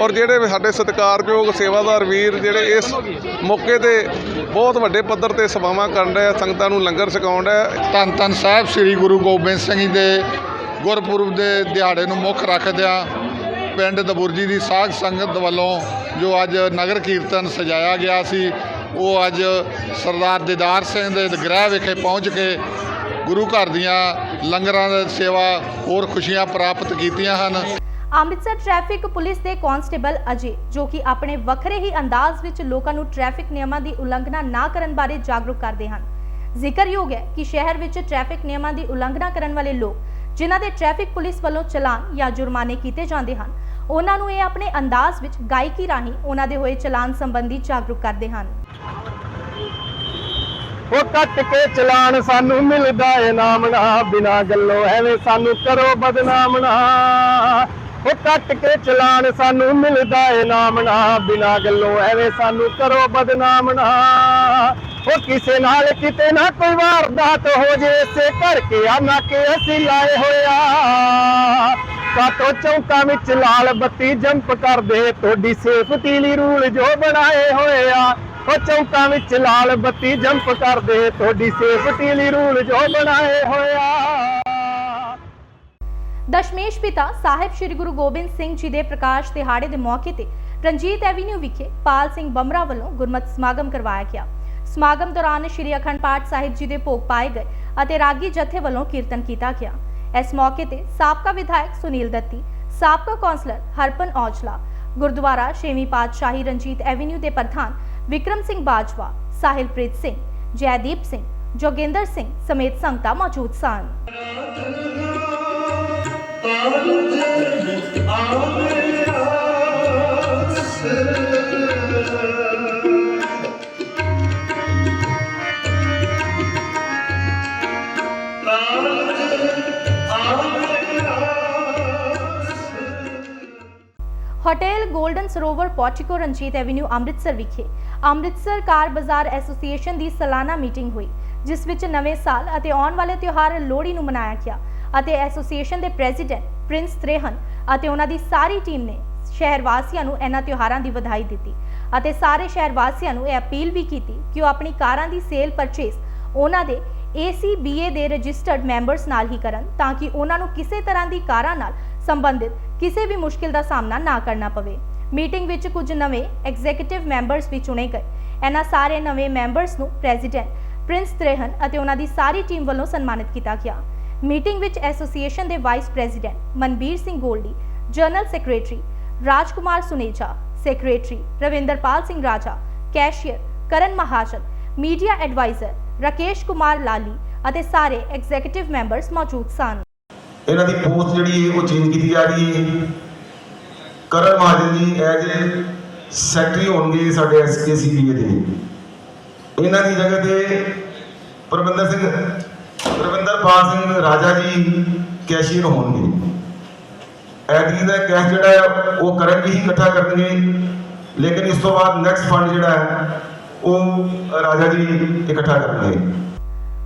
[SPEAKER 7] ਔਰ ਜਿਹੜੇ ਸਾਡੇ ਸਤਿਕਾਰਯੋਗ ਸੇਵਾਦਾਰ ਵੀਰ ਜਿਹੜੇ ਇਸ ਮੌਕੇ ਤੇ ਬਹੁਤ ਵੱਡੇ ਪੱਧਰ ਤੇ ਸੇਵਾਵਾਂ ਕਰਨ ਰਹੇ ਆ, ਸੰਗਤਾਂ ਨੂੰ ਲੰਗਰ ਛਕਾਉਣ ਰਹੇ
[SPEAKER 13] ਧੰਨ ਧੰਨ ਸਾਹਿਬ ਸ੍ਰੀ ਗੁਰੂ ਗੋਬਿੰਦ ਸਿੰਘ ਜੀ ਦੇ ਗੁਰਪੁਰਬ ਦੇ ਦਿਹਾੜੇ ਨੂੰ ਮੁੱਖ ਰੱਖਦਿਆਂ ਪਿੰਡ ਦਬੁਰਜੀ ਦੀ ਸਾਧ ਸੰਗਤ ਵੱਲੋਂ ਜੋ ਅੱਜ ਨਗਰ ਕੀਰਤਨ ਸਜਾਇਆ ਗਿਆ ਸੀ, ਉਹ ਅੱਜ ਸਰਦਾਰ ਦੀਦਾਰ ਸਿੰਘ ਦੇ ਗ੍ਰਹਿ ਵਿਖੇ ਪਹੁੰਚ ਕੇ ਗੁਰੂ ਘਰ ਦੀਆਂ ਲੰਗਰਾਂ ਦੀ ਸੇਵਾ ਹੋਰ ਖੁਸ਼ੀਆਂ ਪ੍ਰਾਪਤ ਕੀਤੀਆਂ ਹਨ।
[SPEAKER 1] ਅੰਮ੍ਰਿਤਸਰ ਟ੍ਰੈਫਿਕ ਪੁਲਿਸ ਦੇ ਕਾਂਸਟੇਬਲ ਅਜੇ, ਜੋ ਕਿ ਆਪਣੇ ਵੱਖਰੇ ਹੀ ਅੰਦਾਜ਼ ਵਿੱਚ ਲੋਕਾਂ ਨੂੰ ਟ੍ਰੈਫਿਕ ਨਿਯਮਾਂ ਦੀ ਉਲੰਘਣਾ ਨਾ ਕਰਨ ਬਾਰੇ ਜਾਗਰੂਕ ਕਰਦੇ ਹਨ। ਜ਼ਿਕਰਯੋਗ ਹੈ ਕਿ ਸ਼ਹਿਰ ਵਿੱਚ ਟ੍ਰੈਫਿਕ ਨਿਯਮਾਂ ਦੀ ਉਲੰਘਣਾ ਕਰਨ ਵਾਲੇ ਲੋਕ, ਜਿਨ੍ਹਾਂ ਦੇ ਟ੍ਰੈਫਿਕ ਪੁਲਿਸ ਵੱਲੋਂ ਚਲਾਨ ਜਾਂ ਜੁਰਮਾਨੇ ਕੀਤੇ ਜਾਂਦੇ ਹਨ ਉਹਨਾਂ ਨੂੰ ਇਹ ਆਪਣੇ ਅੰਦਾਜ਼ ਵਿੱਚ ਗਾਇਕੀ ਰਾਹੀਂ ਉਹਨਾਂ ਦੇ ਹੋਏ ਚਲਾਨ ਸੰਬੰਧੀ ਜਾਗਰੂਕ ਕਰਦੇ ਹਨ।
[SPEAKER 12] ਉਹ ਕੱਟ ਕੇ ਚਲਾਨ ਸਾਨੂੰ ਮਿਲਦਾ ਏ ਨਾਮ ਨਾ, ਬਿਨਾ ਗੱਲੋਂ ਐਵੇਂ ਸਾਨੂੰ ਕਰੋ ਬਦਨਾਮ ਨਾ। ਉਹ ਕੱਟ ਕੇ ਚਲਾਨ ਸਾਨੂੰ ਮਿਲਦਾ ਏ ਨਾਮ ਨਾ, ਬਿਨਾ ਗੱਲੋਂ ਐਵੇਂ ਸਾਨੂੰ ਕਰੋ ਬਦਨਾਮ ਨਾ। ਉਹ ਕਿਸੇ ਨਾਲ ਕਿਤੇ ਨਾ ਕੋਈ ਵਾਰਦਾਤ ਹੋ ਜੇ, ਇਸੇ ਕਰਕੇ ਆ ਨਾ ਅਸੀਂ ਲਾਏ ਹੋਇਆ ਕਾਤੋਂ ਚੌਂਕਾਂ ਵਿੱਚ ਲਾਲ ਬੱਤੀ ਜੰਪ ਕਰਦੇ, ਤੁਹਾਡੀ ਸੇਫਟੀ ਲਈ ਰੂਲ ਜੋ ਬਣਾਏ ਹੋਏ ਆ। ਉਹ ਚੌਂਕਾਂ ਵਿੱਚ ਲਾਲ ਬੱਤੀ ਜੰਪ ਕਰਦੇ, ਤੁਹਾਡੀ ਸੇਫਟੀ ਲਈ ਰੂਲ ਜੋ ਬਣਾਏ ਹੋਇਆ
[SPEAKER 1] ਦਸ਼ਮੇਸ਼ ਪਿਤਾ ਸਾਹਿਬ ਸ੍ਰੀ ਗੁਰੂ ਗੋਬਿੰਦ ਸਿੰਘ ਜੀ ਦੇ ਪ੍ਰਕਾਸ਼ ਦਿਹਾੜੇ ਦੇ ਮੌਕੇ ਤੇ ਰਣਜੀਤ ਐਵੀਨਿਊ ਵਿਖੇ ਪਾਲ ਸਿੰਘ ਬਮਰਾ ਵੱਲੋਂ ਗੁਰਮਤਿ ਸਮਾਗਮ ਕਰਵਾਇਆ ਗਿਆ। ਸਮਾਗਮ ਦੌਰਾਨ ਸ੍ਰੀ ਅਖੰਡ ਪਾਠ ਸਾਹਿਬ ਜੀ ਦੇ ਭੋਗ ਪਾਏ ਗਏ ਅਤੇ ਰਾਗੀ ਜਥੇ ਵੱਲੋਂ ਕੀਰਤਨ ਕੀਤਾ ਗਿਆ। ਇਸ ਮੌਕੇ ਤੇ ਸਾਬਕਾ ਵਿਧਾਇਕ ਸੁਨੀਲ ਦੱਤੀ ਸਾਬਕਾ ਕੌਂਸਲਰ ਹਰਪਨ ਔਜਲਾ ਗੁਰਦੁਆਰਾ ਛੇਵੀਂ ਪਾਤਸ਼ਾਹੀ ਰਣਜੀਤ ਐਵੀਨਿਊ ਦੇ ਪ੍ਰਧਾਨ ਵਿਕਰਮ ਸਿੰਘ ਬਾਜਵਾ ਸਾਹਿਲਪ੍ਰੀਤ ਸਿੰਘ ਜੈਦੀਪ ਸਿੰਘ ਜੋਗਿੰਦਰ ਸਿੰਘ ਸਮੇਤ ਸੰਗਤਾਂ ਮੌਜੂਦ ਸਨ ਹੋਟਲ 골ਡਨ ਸਰੋਵਰ ਪੋਰਟਿਕੋ ਰਣਜੀਤ ਐਵੀਨਿਊ, ਅੰਮ੍ਰਿਤਸਰ ਵਿਖੇ ਅੰਮ੍ਰਿਤਸਰ ਕਾਰ ਬਾਜ਼ਾਰ ਐਸੋਸੀਏਸ਼ਨ ਦੀ ਸਾਲਾਨਾ ਮੀਟਿੰਗ ਹੋਈ, ਜਿਸ ਵਿੱਚ ਨਵੇਂ ਸਾਲ ਅਤੇ ਆਉਣ ਵਾਲੇ ਤਿਉਹਾਰ ਲੋਹੜੀ ਨੂੰ ਮਨਾਇਆ ਗਿਆ ਅਤੇ ਐਸੋਸੀਏਸ਼ਨ ਦੇ ਪ੍ਰੈਜ਼ੀਡੈਂਟ ਪ੍ਰਿੰਸ ਤ੍ਰੇਹਨ ਅਤੇ ਉਹਨਾਂ ਦੀ ਸਾਰੀ ਟੀਮ ਨੇ ਸ਼ਹਿਰ ਵਾਸੀਆਂ ਨੂੰ ਇਹਨਾਂ ਤਿਉਹਾਰਾਂ ਦੀ ਵਧਾਈ ਦਿੱਤੀ ਅਤੇ ਸਾਰੇ ਸ਼ਹਿਰ ਵਾਸੀਆਂ ਨੂੰ ਇਹ ਅਪੀਲ ਵੀ ਕੀਤੀ ਕਿ ਉਹ ਆਪਣੀ ਕਾਰਾਂ ਦੀ ਸੇਲ ਪਰਚੇਸ ਉਹਨਾਂ ਦੇ ACBA ਦੇ ਰਜਿਸਟਰਡ ਮੈਂਬਰਸ ਨਾਲ ਹੀ ਕਰਨ ਤਾਂ ਕਿ ਉਹਨਾਂ ਨੂੰ ਕਿਸੇ ਤਰ੍ਹਾਂ ਦੀ ਕਾਰਾਂ ਨਾਲ ਸੰਬੰਧਿਤ ਕਿਸੇ ਵੀ ਮੁਸ਼ਕਿਲ ਦਾ ਸਾਹਮਣਾ ਨਾ ਕਰਨਾ ਪਵੇ। ਮੀਟਿੰਗ ਵਿੱਚ ਕੁਝ ਨਵੇਂ ਐਗਜ਼ੀਕਿਊਟਿਵ ਮੈਂਬਰਸ ਵੀ ਚੁਣੇ ਗਏ। ਇਹਨਾਂ ਸਾਰੇ ਨਵੇਂ ਮੈਂਬਰਸ ਨੂੰ ਪ੍ਰੈਜ਼ੀਡੈਂਟ, ਪ੍ਰਿੰਸ ਤ੍ਰੇਹਨ ਅਤੇ ਉਹਨਾਂ ਦੀ ਸਾਰੀ ਟੀਮ ਵੱਲੋਂ ਸਨਮਾਨਿਤ ਕੀਤਾ ਗਿਆ। ਮੀਟਿੰਗ ਵਿੱਚ ਐਸੋਸੀਏਸ਼ਨ ਦੇ vice president Manbir Singh Goldy, general secretary Rajkumar Suneja, secretary Ravinderpal Singh Raja, cashier Karan Mahajan, media advisor Rakesh Kumar Lali ਅਤੇ ਸਾਰੇ ਐਗਜ਼ੀਕਿਊਟਿਵ ਮੈਂਬਰਸ ਮੌਜੂਦ ਸਨ।
[SPEAKER 14] ਇਹਨਾਂ ਦੀ ਪੋਸਟ ਜਿਹੜੀ ਹੈ ਉਹ ਚੇਂਜ ਕੀਤੀ ਜਾ ਰਹੀ ਹੈ। ਕਰਨ ਮਹਾਜਨ ਜੀ ਐਜ ਸੈਕਟਰੀ ਹੋਣਗੇ ਸਾਡੇ ਐਸਕੇਸੀਬੀ ਦੇ ਇਹਨਾਂ ਦੀ ਜਗ੍ਹਾ ਤੇ ਪਰਵਿੰਦਰ ਸਿੰਘ ਰਵਿੰਦਰਪਾਲ ਸਿੰਘ ਰਾਜਾ ਜੀ ਕੈਸ਼ੀਅਰ ਹੋਣਗੇ। ਐਤਕੀ ਦਾ ਕੈਸ਼ ਜਿਹੜਾ ਹੈ, ਉਹ ਕਰਨ ਜੀ ਹੀ ਇਕੱਠਾ ਕਰਨਗੇ। ਲੇਕਿਨ ਇਸ ਤੋਂ ਬਾਅਦ ਨੈਕਸਟ ਫੰਡ ਜਿਹੜਾ ਹੈ, ਉਹ ਰਾਜਾ ਜੀ ਇਕੱਠਾ ਕਰਨਗੇ।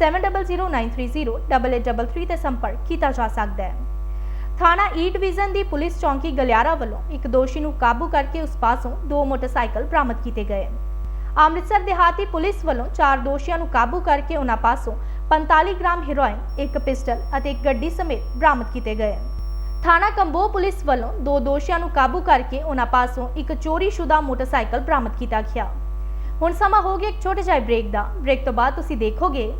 [SPEAKER 1] 7009308833 ਤੇ ਸੰਪਰਕ ਕੀਤਾ ਜਾ ਸਕਦਾ ਹੈ। ਥਾਣਾ e ਈ ਡਿਵੀਜ਼ਨ ਦੀ ਪੁਲਿਸ ਚੌਂਕੀ ਗਲਿਆਰਾ ਵੱਲੋਂ ਇੱਕ ਦੋਸ਼ੀ ਨੂੰ ਕਾਬੂ ਕਰਕੇ ਉਸ ਪਾਸੋਂ ਦੋ ਮੋਟਰਸਾਈਕਲ ਬਰਾਮਦ ਕੀਤੇ ਗਏ ਅੰਮ੍ਰਿਤਸਰ ਦਿਹਾਤੀ ਪੁਲਿਸ ਵੱਲੋਂ ਚਾਰ ਦੋਸ਼ੀਆਂ ਨੂੰ ਕਾਬੂ ਕਰਕੇ ਉਹਨਾਂ ਪਾਸੋਂ 45 ਗ੍ਰਾਮ ਹੈਰੋਇਨ, ਇੱਕ ਪਿਸਟਲ ਅਤੇ ਇੱਕ ਗੱਡੀ ਸਮੇਤ ਬਰਾਮਦ ਕੀਤੇ ਗਏ ਥਾਣਾ ਕੰਬੋ ਪੁਲਿਸ ਵੱਲੋਂ ਦੋ ਦੋਸ਼ੀਆਂ ਨੂੰ ਕਾਬੂ ਕਰਕੇ ਉਹਨਾਂ ਪਾਸੋਂ ਇੱਕ ਚੋਰੀਸ਼ੁਦਾ ਮੋਟਰਸਾਈਕਲ ਬਰਾਮਦ ਕੀਤਾ ਗਿਆ। ਹੁਣ ਸਮਾਂ ਹੋ ਗਿਆ ਇੱਕ ਛੋਟੇ ਜਿਹੇ ਬ੍ਰੇਕ ਦਾ। ਬ੍ਰੇਕ ਤੋਂ ਬਾਅਦ ਤੁਸੀਂ ਦੇਖੋਗੇ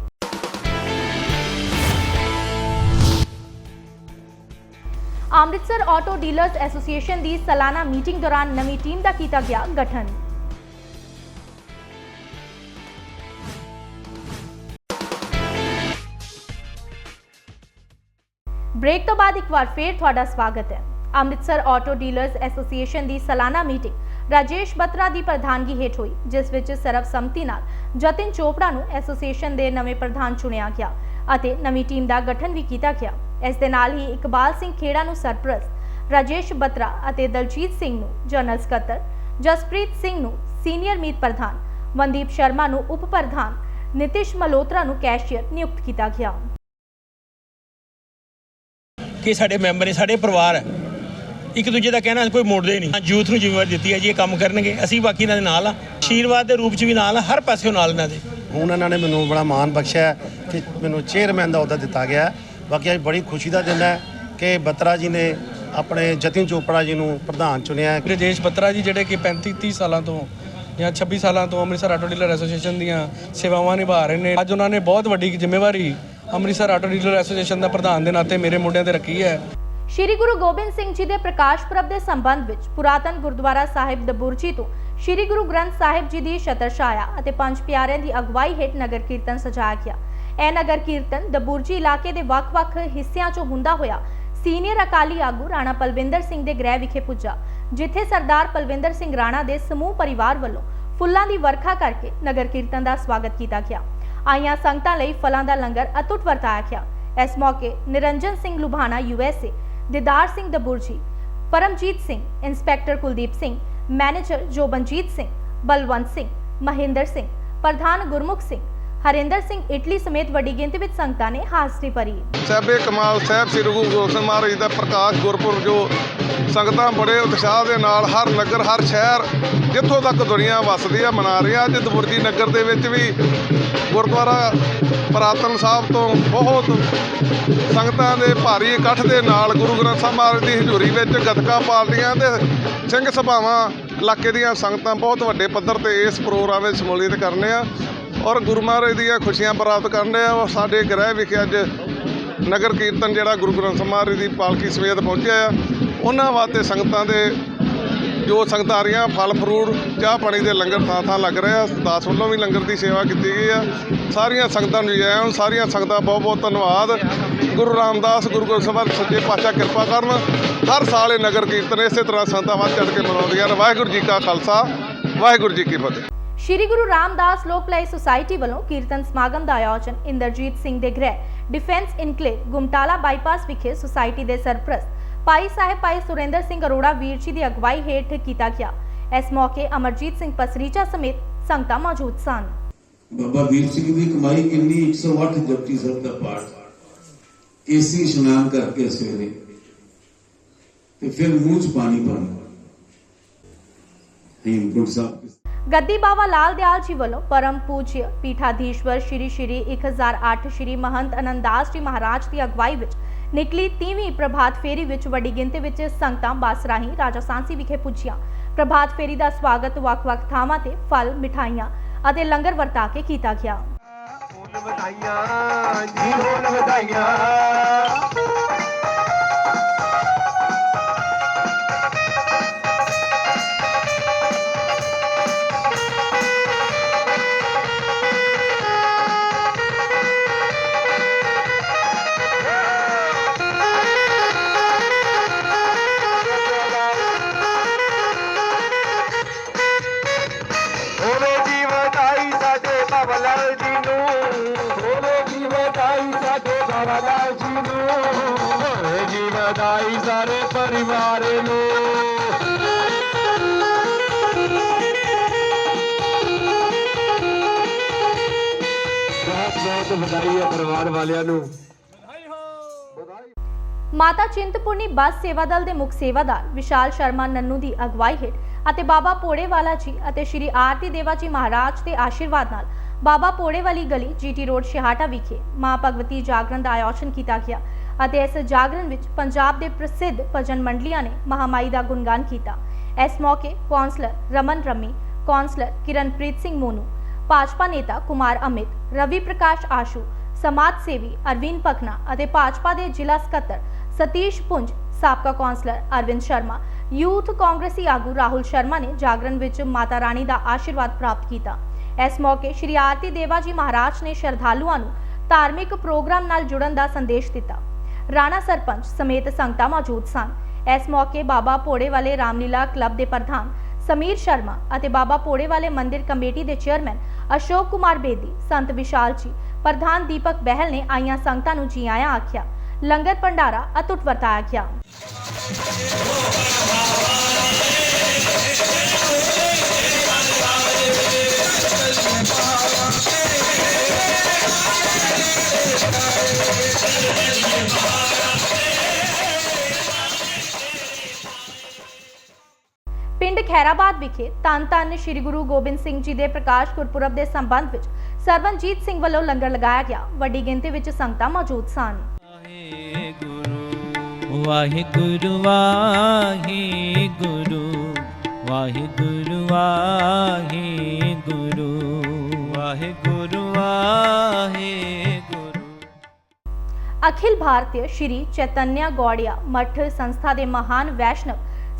[SPEAKER 1] ਅੰਮ੍ਰਿਤਸਰ ਆਟੋ ਡੀਲਰਸ ਐਸੋਸੀਏਸ਼ਨ ਦੀ ਸਾਲਾਨਾ ਮੀਟਿੰਗ ਦੌਰਾਨ ਨਵੀਂ ਟੀਮ ਦਾ ਕੀਤਾ ਗਿਆ ਗਠਨ। ਬ੍ਰੇਕ ਤੋਂ ਬਾਅਦ ਇੱਕ ਵਾਰ ਫੇਰ ਤੁਹਾਡਾ ਸਵਾਗਤ ਹੈ। ਅੰਮ੍ਰਿਤਸਰ ਆਟੋ ਡੀਲਰਸ ਐਸੋਸੀਏਸ਼ਨ ਦੀ ਸਾਲਾਨਾ ਮੀਟਿੰਗ ਰਾਜੇਸ਼ ਬਤਰਾ ਦੀ ਪ੍ਰਧਾਨਗੀ ਹੇਠ ਹੋਈ, ਜਿਸ ਵਿੱਚ ਸਰਬਸੰਮਤੀ ਨਾਲ ਜਤਿਨ ਚੋਪੜਾ ਨੂੰ ਐਸੋਸੀਏਸ਼ਨ ਦੇ ਨਵੇਂ ਪ੍ਰਧਾਨ ਚੁਣਿਆ ਗਿਆ। ਅਤੇ ਨਵੀਂ ਟੀਮ ਦਾ ਗਠਨ ਵੀ ਕੀਤਾ ਗਿਆ। ਇਸ ਦੇ ਨਾਲ ਹੀ ਇਕਬਾਲ ਸਿੰਘ ਖੇੜਾ ਨੂੰ ਸਰਪ੍ਰਸਤ, ਰਾਜੇਸ਼ ਬਤਰਾ ਅਤੇ ਦਲਜੀਤ ਸਿੰਘ ਨੂੰ ਜਨਰਲ ਸਕੱਤਰ, ਜਸਪ੍ਰੀਤ ਸਿੰਘ ਨੂੰ ਸੀਨੀਅਰ ਮੀਤ ਪ੍ਰਧਾਨ, ਮਨਦੀਪ ਸ਼ਰਮਾ ਨੂੰ ਉਪ ਪ੍ਰਧਾਨ, ਨਿਤਿਸ਼ ਮਲੋਤਰਾ ਨੂੰ ਕੈਸ਼ੀਅਰ ਨਿਯੁਕਤ ਕੀਤਾ ਗਿਆ।
[SPEAKER 15] ਕਿ ਸਾਡੇ ਮੈਂਬਰ ਨੇ, ਸਾਡੇ ਪਰਿਵਾਰ ਹੈ। ਇੱਕ ਦੂਜੇ ਦਾ ਕਹਿਣਾ, ਕੋਈ ਮੋੜਦੇ ਨਹੀਂ। ਯੂਥ ਨੂੰ ਜ਼ਿੰਮੇਵਾਰੀ ਦਿੱਤੀ ਹੈ ਜੀ, ਇਹ ਕੰਮ ਕਰਨਗੇ। ਅਸੀਂ ਬਾਕੀ ਇਹਨਾਂ ਦੇ ਨਾਲ ਆ ਆਸ਼ੀਰਵਾਦ ਦੇ ਰੂਪ 'ਚ ਵੀ ਨਾਲ ਹਰ ਪਾਸਿਓਂ ਨਾਲ ਇਹਨਾਂ ਦੇ।
[SPEAKER 5] ਹੁਣ ਇਹਨਾਂ ਨੇ ਮੈਨੂੰ ਬੜਾ ਮਾਣ ਬਖਸ਼ਿਆ ਕਿ ਮੈਨੂੰ ਚੇਅਰਮੈਨ ਦਾ ਅਹੁਦਾ ਦਿੱਤਾ ਗਿਆ ਹੈ। ਬਾਕੀ ਅੱਜ ਬੜੀ ਖੁਸ਼ੀ ਦਾ ਦਿਨ ਹੈ ਕਿ ਬੱਤਰਾ ਜੀ ਨੇ ਆਪਣੇ ਜਤਿਨ ਚੋਪੜਾ ਜੀ ਨੂੰ ਪ੍ਰਧਾਨ ਚੁਣਿਆ ਹੈ।
[SPEAKER 8] ਰਜੇਸ਼ ਬੱਤਰਾ ਜੀ ਜਿਹੜੇ ਕਿ 35 30 ਸਾਲਾਂ ਤੋਂ ਜਾਂ 26 ਸਾਲਾਂ ਤੋਂ ਅੰਮ੍ਰਿਤਸਰ ਆਟੋ ਡੀਲਰ ਐਸੋਸੀਏਸ਼ਨ ਦੀਆਂ ਸੇਵਾਵਾਂ ਨਿਭਾ ਰਹੇ ਨੇ ਅੱਜ ਉਹਨਾਂ ਨੇ ਬਹੁਤ ਵੱਡੀ ਜ਼ਿੰਮੇਵਾਰੀ ਅੰਮ੍ਰਿਤਸਰ ਆਟੋ ਡੀਲਰ ਐਸੋਸੀਏਸ਼ਨ ਦਾ ਪ੍ਰਧਾਨ ਦੇ ਨਾਤੇ ਮੇਰੇ ਮੋਢਿਆਂ ਤੇ ਰੱਖੀ ਹੈ।
[SPEAKER 1] ਸ਼੍ਰੀ ਗੁਰੂ ਗੋਬਿੰਦ ਸਿੰਘ ਜੀ ਦੇ ਪ੍ਰਕਾਸ਼ ਪੁਰਬ ਦੇ ਸੰਬੰਧ ਵਿੱਚ ਪੁਰਾਤਨ ਗੁਰਦੁਆਰਾ ਸਾਹਿਬ ਦਬੁਰਜੀ ਤੋਂ ਸ਼੍ਰੀ ਗੁਰੂ ਗ੍ਰੰਥ ਸਾਹਿਬ ਜੀ ਦੀ ਛਤਰ ਛਾਇਆ ਅਤੇ ਪੰਜ ਪਿਆਰਿਆਂ ਦੀ ਅਗਵਾਈ ਹੇਠ ਨਗਰ ਕੀਰਤਨ ਸਜਾਇਆ ਗਿਆ। ਇਹ ਨਗਰ ਕੀਰਤਨ ਦਬੁਰਜੀ ਇਲਾਕੇ ਦੇ ਵੱਖ-ਵੱਖ ਹਿੱਸਿਆਂ 'ਚੋਂ ਹੁੰਦਾ ਹੋਇਆ ਸੀਨੀਅਰ ਅਕਾਲੀ ਆਗੂ ਰਾਣਾ ਪਲਵਿੰਦਰ ਸਿੰਘ ਦੇ ਗ੍ਰਹਿ ਵਿਖੇ ਪੁੱਜਾ, ਜਿੱਥੇ ਸਰਦਾਰ ਪਲਵਿੰਦਰ ਸਿੰਘ ਰਾਣਾ ਦੇ ਸਮੂਹ ਪਰਿਵਾਰ ਵੱਲੋਂ ਫੁੱਲਾਂ ਦੀ ਵਰਖਾ ਕਰਕੇ ਨਗਰ ਕੀਰਤਨ ਦਾ ਸਵਾਗਤ ਕੀਤਾ ਗਿਆ। ਆਈਆਂ ਸੰਗਤਾਂ ਲਈ ਫਲਾਂ ਦਾ ਲੰਗਰ ਅਤੁੱਟ ਵਰਤਾਇਆ ਗਿਆ। ਇਸ ਮੌਕੇ Niranjan Singh Lubana USA Didar Singh Daburji Paramjit Singh, inspector Kuldeep Singh, manager Jobanjit Singh, Balwant Singh, Mahinder Singh, ਪ੍ਰਧਾਨ ਗੁਰਮੁਖ ਸਿੰਘ ਹਰਿੰਦਰ ਸਿੰਘ ਇਟਲੀ ਸਮੇਤ ਵੱਡੀ ਗਿਣਤੀ ਵਿੱਚ ਸੰਗਤਾਂ ਨੇ ਹਾਜ਼ਰੀ ਭਰੀ।
[SPEAKER 2] ਸਾਹਿਬੇ ਕਮਾਲ ਸਾਹਿਬ, ਸ੍ਰੀ ਗੁਰੂ ਗੋਬਿੰਦ ਸਿੰਘ ਮਹਾਰਾਜ ਦਾ ਪ੍ਰਕਾਸ਼ ਗੁਰਪੁਰਬ, ਜੋ ਸੰਗਤਾਂ ਬੜੇ ਉਤਸ਼ਾਹ ਦੇ ਨਾਲ ਹਰ ਨਗਰ, ਹਰ ਸ਼ਹਿਰ ਜਿੱਥੋਂ ਤੱਕ ਦੁਨੀਆ ਵਸਦੀ ਆ, ਮਨਾ ਰਹੀਆਂ ਅੱਜ ਦਬੁਰਜੀ ਨਗਰ ਦੇ ਵਿੱਚ ਵੀ ਗੁਰਦੁਆਰਾ ਪ੍ਰਾਤਨ ਸਾਹਿਬ ਤੋਂ ਬਹੁਤ ਸੰਗਤਾਂ ਦੇ ਭਾਰੀ ਇਕੱਠ ਦੇ ਨਾਲ ਗੁਰੂ ਗ੍ਰੰਥ ਸਾਹਿਬ ਮਹਾਰਾਜ ਦੀ ਹਜ਼ੂਰੀ ਵਿੱਚ ਗੱਤਕਾ ਪਾਰਟੀਆਂ ਤੇ ਸਿੰਘ ਸਭਾਵਾਂ ਇਲਾਕੇ ਦੀਆਂ ਸੰਗਤਾਂ ਬਹੁਤ ਵੱਡੇ ਪੱਧਰ ਤੇ ਇਸ ਪ੍ਰੋਗਰਾਮ ਵਿੱਚ ਸ਼ਮੂਲੀਅਤ ਕਰਨੇ ਆ। ਔਰ ਗੁਰੂ ਮਹਾਰਾਜ ਦੀਆਂ ਖੁਸ਼ੀਆਂ ਪ੍ਰਾਪਤ ਕਰਨੇ ਆ। ਔਰ ਸਾਡੇ ਗ੍ਰਹਿ ਵਿਖੇ ਅੱਜ ਨਗਰ ਕੀਰਤਨ ਜਿਹੜਾ ਗੁਰੂ ਗ੍ਰੰਥ ਸਾਹਿਬ ਮਹਾਰਾਜ ਦੀ ਪਾਲਕੀ ਸਮੇਤ ਪਹੁੰਚਿਆ ਆ। ਉਹਨਾਂ ਵਾਸਤੇ ਸੰਗਤਾਂ ਦੇ ਜੋ ਸੰਗਤਾਂ ਰਹੀਆਂ ਫਲ, ਫਰੂਟ, ਚਾਹ ਪਾਣੀ ਦੇ ਲੰਗਰ ਥਾਂ ਥਾਂ ਲੱਗ ਰਿਹਾ ਦਾਸ ਵੱਲੋਂ ਵੀ ਲੰਗਰ ਦੀ ਸੇਵਾ ਕੀਤੀ ਗਈ ਆ। ਸਾਰੀਆਂ ਸੰਗਤਾਂ ਨੂੰ ਜੈ ਹੋਣ। ਸਾਰੀਆਂ ਸੰਗਤਾਂ ਬਹੁਤ ਬਹੁਤ ਧੰਨਵਾਦ। ਗੁਰੂ ਰਾਮਦਾਸ, ਗੁਰੂ ਗ੍ਰੰਥ ਸਾਹਿਬ ਸੱਚੇ ਪਾਤਸ਼ਾਹ ਕਿਰਪਾ ਕਰਨ। ਹਰ ਸਾਲ ਇਹ ਨਗਰ ਕੀਰਤਨ ਇਸੇ ਤਰ੍ਹਾਂ ਸੰਗਤਾਂ ਵੱਧ ਚੜ੍ਹ ਕੇ ਮਨਾਉਂਦੀਆਂ ਨੇ। ਵਾਹਿਗੁਰੂ ਜੀ ਕਾ ਖਾਲਸਾ, ਵਾਹਿਗੁਰੂ ਜੀ ਕੀ ਫਤਿਹ।
[SPEAKER 1] ਸ਼੍ਰੀ ਗੁਰੂ ਰਾਮਦਾਸ ਲੋਕ ਭਲਾਈ ਸੁਸਾਇਟੀ ਵੱਲੋਂ ਕੀਰਤਨ ਸਮਾਗਮ ਦਾ ਆਯੋਜਨ ਇੰਦਰਜੀਤ ਸਿੰਘ ਦੇ ਗ੍ਰਹਿ, ਡਿਫੈਂਸ ਇਨਕਲੇਵ, ਗੁਮਟਾਲਾ ਬਾਈਪਾਸ ਵਿਖੇ ਸੁਸਾਇਟੀ ਦੇ ਸਰਪ੍ਰਸਤ, ਭਾਈ ਸਾਹਿਬ ਭਾਈ ਸੁਰਿੰਦਰ ਸਿੰਘ ਅਰੋੜਾ ਵੀਰ ਜੀ ਦੀ ਅਗਵਾਈ ਹੇਠ ਕੀਤਾ ਗਿਆ। ਇਸ ਮੌਕੇ ਅਮਰਜੀਤ ਸਿੰਘ ਪਸਰੀਚਾ ਸਮੇਤ ਸੰਗਤਾਂ ਮੌਜੂਦ ਸਨ।
[SPEAKER 16] ਬਾਬਾ ਵੀਰ ਸਿੰਘ ਦੀ ਕਮਾਈ ਕਿੰਨੀ 108 ਜਪਜੀ ਸਾਹਿਬ ਦਾ ਪਾਠ। ਏਸੀ ਇਸ਼ਨਾਨ ਕਰਕੇ ਸਵੇਰੇ ਤੇ ਫਿਰ ਮੂੰਹ ਚ ਪਾਣੀ ਪਾਣਾ ਹੇਮਕੁੰਟ ਸਾਹਿਬ
[SPEAKER 1] ਗੱਦੀ ਬਾਬਾ ਲਾਲ ਦਿਆਲ ਜੀ ਵੱਲੋਂ ਪਰਮ ਪੂਜਯ ਪੀਠਾਧੀਸ਼ਵਰ ਸ਼੍ਰੀ ਸ਼੍ਰੀ 1008 ਸ਼੍ਰੀ ਮਹੰਤ ਅਨੰਦਾਸ ਜੀ ਮਹਾਰਾਜ ਦੀ ਅਗਵਾਈ ਵਿੱਚ ਨਿਕਲੀ 30ਵੀਂ ਪ੍ਰਭਾਤ ਫੇਰੀ ਵਿੱਚ ਵੱਡੀ ਗਿਣਤੀ ਵਿੱਚ ਸੰਗਤਾਂ ਬੱਸ ਰਾਹੀਂ ਰਾਜਾ ਸਾਂਸੀ ਵਿਖੇ ਪੁੱਜੀਆਂ। ਪ੍ਰਭਾਤ ਫੇਰੀ ਦਾ ਸਵਾਗਤ ਵੱਖ-ਵੱਖ ਥਾਵਾਂ ਤੇ ਫਲ ਮਿਠਾਈਆਂ ਅਤੇ ਲੰਗਰ ਵਰਤਾ ਕੇ ਕੀਤਾ ਗਿਆ।
[SPEAKER 12] ਵਧਾਈਆਂ ਜੀ, ਬੋਲ ਵਧਾਈਆਂ। ਸਾਡੇ ਬਾਬਾ ਲਾਲ ਜੀ ਨੂੰ। ਹੋਵੇ ਜੀ ਵਧਾਈ ਸਾਡੇ ਬਾਬਾ ਲਾਲ ਜੀ ਨੂੰ। ਹੋਵੇ ਜੀ ਵਧਾਈ ਸਾਰੇ ਪਰਿਵਾਰ ਨੂੰ। ਬਹੁਤ ਬਹੁਤ ਵਧਾਈ ਹੈ ਪਰਿਵਾਰ ਵਾਲਿਆਂ ਨੂੰ।
[SPEAKER 1] ਮਾਤਾ ਚਿੰਤਪੁਰਨੀ ਬੱਸ ਸੇਵਾ ਦਲ ਦੇ ਮੁੱਖ ਸੇਵਾਦਾਰ ਵਿਸ਼ਾਲ ਸ਼ਰਮਾ ਨੰਨੂ ਦੀ ਅਗਵਾਈ ਹੇਠ ਅਤੇ ਬਾਬਾ ਪੋੜੇਵਾਲਾ ਜੀ ਅਤੇ ਸ਼੍ਰੀ ਆਰਤੀ ਦੇਵਾ ਜੀ ਮਹਾਰਾਜ ਦੇ ਆਸ਼ੀਰਵਾਦ ਨਾਲ ਬਾਬਾ ਪੋੜੇਵਾਲੀ ਗਲੀ ਜੀਟੀ ਰੋਡ ਸ਼ਿਹਾਟਾ ਵਿਖੇ ਮਾਂ ਭਗਵਤੀ ਜਾਗਰਣ ਦਾ ਆਯੋਜਨ ਕੀਤਾ ਗਿਆ ਅਤੇ ਇਸ ਜਾਗਰਣ ਵਿੱਚ ਪੰਜਾਬ ਦੇ ਪ੍ਰਸਿੱਧ ਭਜਨ ਮੰਡਲੀਆਂ ਨੇ ਮਹਾਮਾਈ ਦਾ ਗੁਣਗਾਨ ਕੀਤਾ। ਇਸ ਮੌਕੇ ਕੌਂਸਲਰ ਰਮਨ ਰਮੀ, ਕੌਂਸਲਰ ਕਿਰਨਪ੍ਰੀਤ ਸਿੰਘ ਮੋਨੂ, ਭਾਜਪਾ ਨੇਤਾ ਕੁਮਾਰ ਅਮਿਤ, ਰਵੀ ਪ੍ਰਕਾਸ਼ ਆਸ਼ੂ, ਸਮਾਜ ਸੇਵੀ ਅਰਵਿੰਦ ਪਖਨਾ ਅਤੇ ਭਾਜਪਾ ਦੇ ਜ਼ਿਲ੍ਹਾ ਸਕੱਤਰ ਸਤੀਸ਼ ਪੁੰਜ, ਸਾਬਕਾ ਕੌਂਸਲਰ ਅਰਵਿੰਦ ਸ਼ਰਮਾ ਯੂਥ ਕਾਂਗਰਸੀ ਆਗੂ ਰਾਹੁਲ ਸ਼ਰਮਾ ਨੇ ਜਾਗਰਣ ਵਿੱਚ ਮਾਤਾ ਰਾਣੀ ਦਾ ਆਸ਼ੀਰਵਾਦ ਪ੍ਰਾਪਤ ਕੀਤਾ। ਇਸ ਮੌਕੇ ਸ਼੍ਰੀ ਆਰਤੀ ਦੇਵਾ ਜੀ ਮਹਾਰਾਜ ਨੇ ਸ਼ਰਧਾਲੂਆਂ ਨੂੰ ਧਾਰਮਿਕ ਪ੍ਰੋਗਰਾਮ ਨਾਲ ਜੁੜਨ ਦਾ ਸੰਦੇਸ਼ ਦਿੱਤਾ। ਰਾਣਾ ਸਰਪੰਚ ਸਮੇਤ ਸੰਗਤਾਂ ਮੌਜੂਦ ਸਨ। ਇਸ ਮੌਕੇ ਬਾਬਾ ਪੋੜੇ ਵਾਲੇ ਰਾਮਲੀਲਾ ਕਲੱਬ ਦੇ ਪ੍ਰਧਾਨ ਸਮੀਰ ਸ਼ਰਮਾ ਅਤੇ ਬਾਬਾ ਪੋੜੇ ਵਾਲੇ ਮੰਦਿਰ ਕਮੇਟੀ ਦੇ ਚੇਅਰਮੈਨ ਅਸ਼ੋਕ ਕੁਮਾਰ ਬੇਦੀ, ਸੰਤ ਵਿਸ਼ਾਲ ਜੀ, ਪ੍ਰਧਾਨ ਦੀਪਕ ਬਹਿਲ ਨੇ ਆਈਆਂ ਸੰਗਤਾਂ ਨੂੰ ਜੀ ਆਇਆਂ ਆਖਿਆ ਲੰਗਰ ਭੰਡਾਰਾ ਅਟੁੱਟ ਵਰਤਾਇਆ ਗਿਆ। ਪਿੰਡ ਖੈਰਾਬਾਦ ਵਿਖੇ ਧੰਨ ਧੰਨ ਸ੍ਰੀ ਗੁਰੂ ਗੋਬਿੰਦ ਸਿੰਘ ਜੀ ਦੇ ਪ੍ਰਕਾਸ਼ ਗੁਰਪੁਰਬ ਦੇ ਸੰਬੰਧ ਵਿੱਚ ਸਰਵਨਜੀਤ ਸਿੰਘ ਵੱਲੋਂ ਲੰਗਰ ਲਗਾਇਆ ਗਿਆ। ਵੱਡੀ ਗਿਣਤੀ ਵਿੱਚ ਸੰਗਤਾਂ ਮੌਜੂਦ ਸਨ।
[SPEAKER 17] ਵਾਹਿਗੁਰੂ ਵਾਹਿਗੁਰੂ ਵਾਹਿਗੁਰੂ ਵਾਹਿਗੁਰੂ ਵਾਹਿਗੁਰੂ ਵਾਹਿਗੁਰੂ।
[SPEAKER 1] ਅਖਿਲ ਭਾਰਤੀ ਸ਼੍ਰੀ ਚੈਤਨਿਆ ਗੌੜਿਆ ਮਠ ਸੰਸਥਾ ਦੇ ਮਹਾਨ ਵੈਸ਼ਨਵ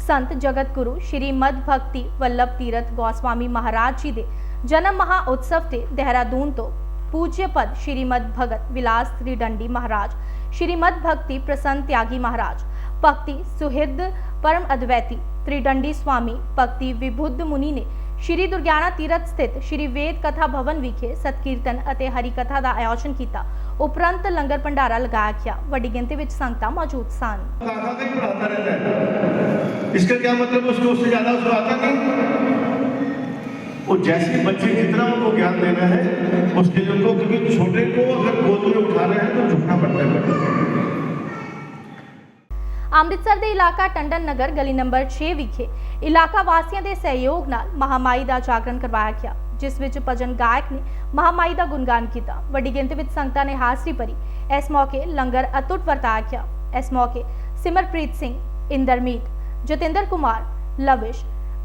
[SPEAKER 1] ਸੰਤ ਜਗਤ ਗੁਰੂ ਸ਼੍ਰੀ ਮਦ ਭਗਤੀ ਵੱਲਭ ਤੀਰਥ ਗੋਸਵਾਮੀ ਮਹਾਰਾਜ ਜੀ ਦੇ ਜਨਮ ਮਹਾ ਉਤਸਵ ਤੇ ਦੇਹਰਾਦੂਨ ਤੋਂ ਪੂਜਯ ਪਦ ਸ਼੍ਰੀ ਮਦ ਭਗਤ ਵਿਲਾਸ ਤ੍ਰਿਡੰਡੀ ਮਹਾਰਾਜ ਸ਼੍ਰੀ ਮਦ ਭਗਤੀ ਪ੍ਰਸੰਨ ਤਿਆਗੀ ਮਹਾਰਾਜ ਭਗਤੀ ਸੁਹਿਰਦ ਪਰਮ ਅਦਵੈਤੀ ਤ੍ਰਿਡੰਡੀ ਸਵਾਮੀ ਭਗਤੀ ਵਿਬੁੱਧ ਮੁਨੀ ਨੇ ਸ਼੍ਰੀ ਦੁਰਗਿਆਨਾ ਤੀਰਥ ਸਥਿਤ ਸ਼੍ਰੀ ਵੇਦ ਕਥਾ ਭਵਨ ਵਿਖੇ ਸਤਕੀਰਤਨ ਅਤੇ ਹਰੀ ਕਥਾ ਦਾ ਆਯੋਜਨ ਕੀਤਾ ਉਪਰੰਤ ਲੰਗਰ ਭੰਡਾਰਾ ਲਗਾਇਆ ਗਿਆ ਵੱਡੀ ਗਿਣਤੀ ਵਿੱਚ ਸੰਗਤਾਂ ਮੌਜੂਦ ਸਨ
[SPEAKER 18] इसका क्या मतलब उसको उससे ज्यादा उसको आता नहीं वो जैसे बच्चे जितना उनको ज्ञान देना है उसके लिए उनको क्योंकि छोटे को अगर गोद में उठा रहे हैं तो झुकना पड़ता है
[SPEAKER 1] ਅੰਮ੍ਰਿਤਸਰ ਦੇ ਇਲਾਕਾ ਟੰਡਨ ਨਗਰ ਗਲੀ ਨੰਬਰ 6 ਵਿਖੇ ਇਲਾਕਾ ਵਾਸੀਆਂ ਦੇ ਸਹਿਯੋਗ ਨਾਲ ਮਹਾਮਾਈ ਦਾ ਜਾਗਰਣ ਕਰਵਾਇਆ ਗਿਆ ਜਿਸ ਵਿੱਚ ਭਜਨ ਗਾਇਕ ਨੇ ਮਹਾਮਾਈ ਦਾ ਗੁਣਗਾਨ ਕੀਤਾ ਵੱਡੀ ਗਿਣਤੀ ਵਿੱਚ ਸੰਗਤਾਂ ਨੇ ਹਾਜ਼ਰੀ ਭਰੀ ਇਸ ਮੌਕੇ ਲੰਗਰ ਅਤੁੱਟ ਵਰਤਾਇਆ ਗਿਆ ਇਸ ਮੌਕੇ ਸਿਮਰਪ੍ਰੀਤ ਸਿੰਘ ਇੰਦਰਮੀਤ ਜਤਿੰਦਰ ਕੁਮਾਰ ਲਵਿਸ਼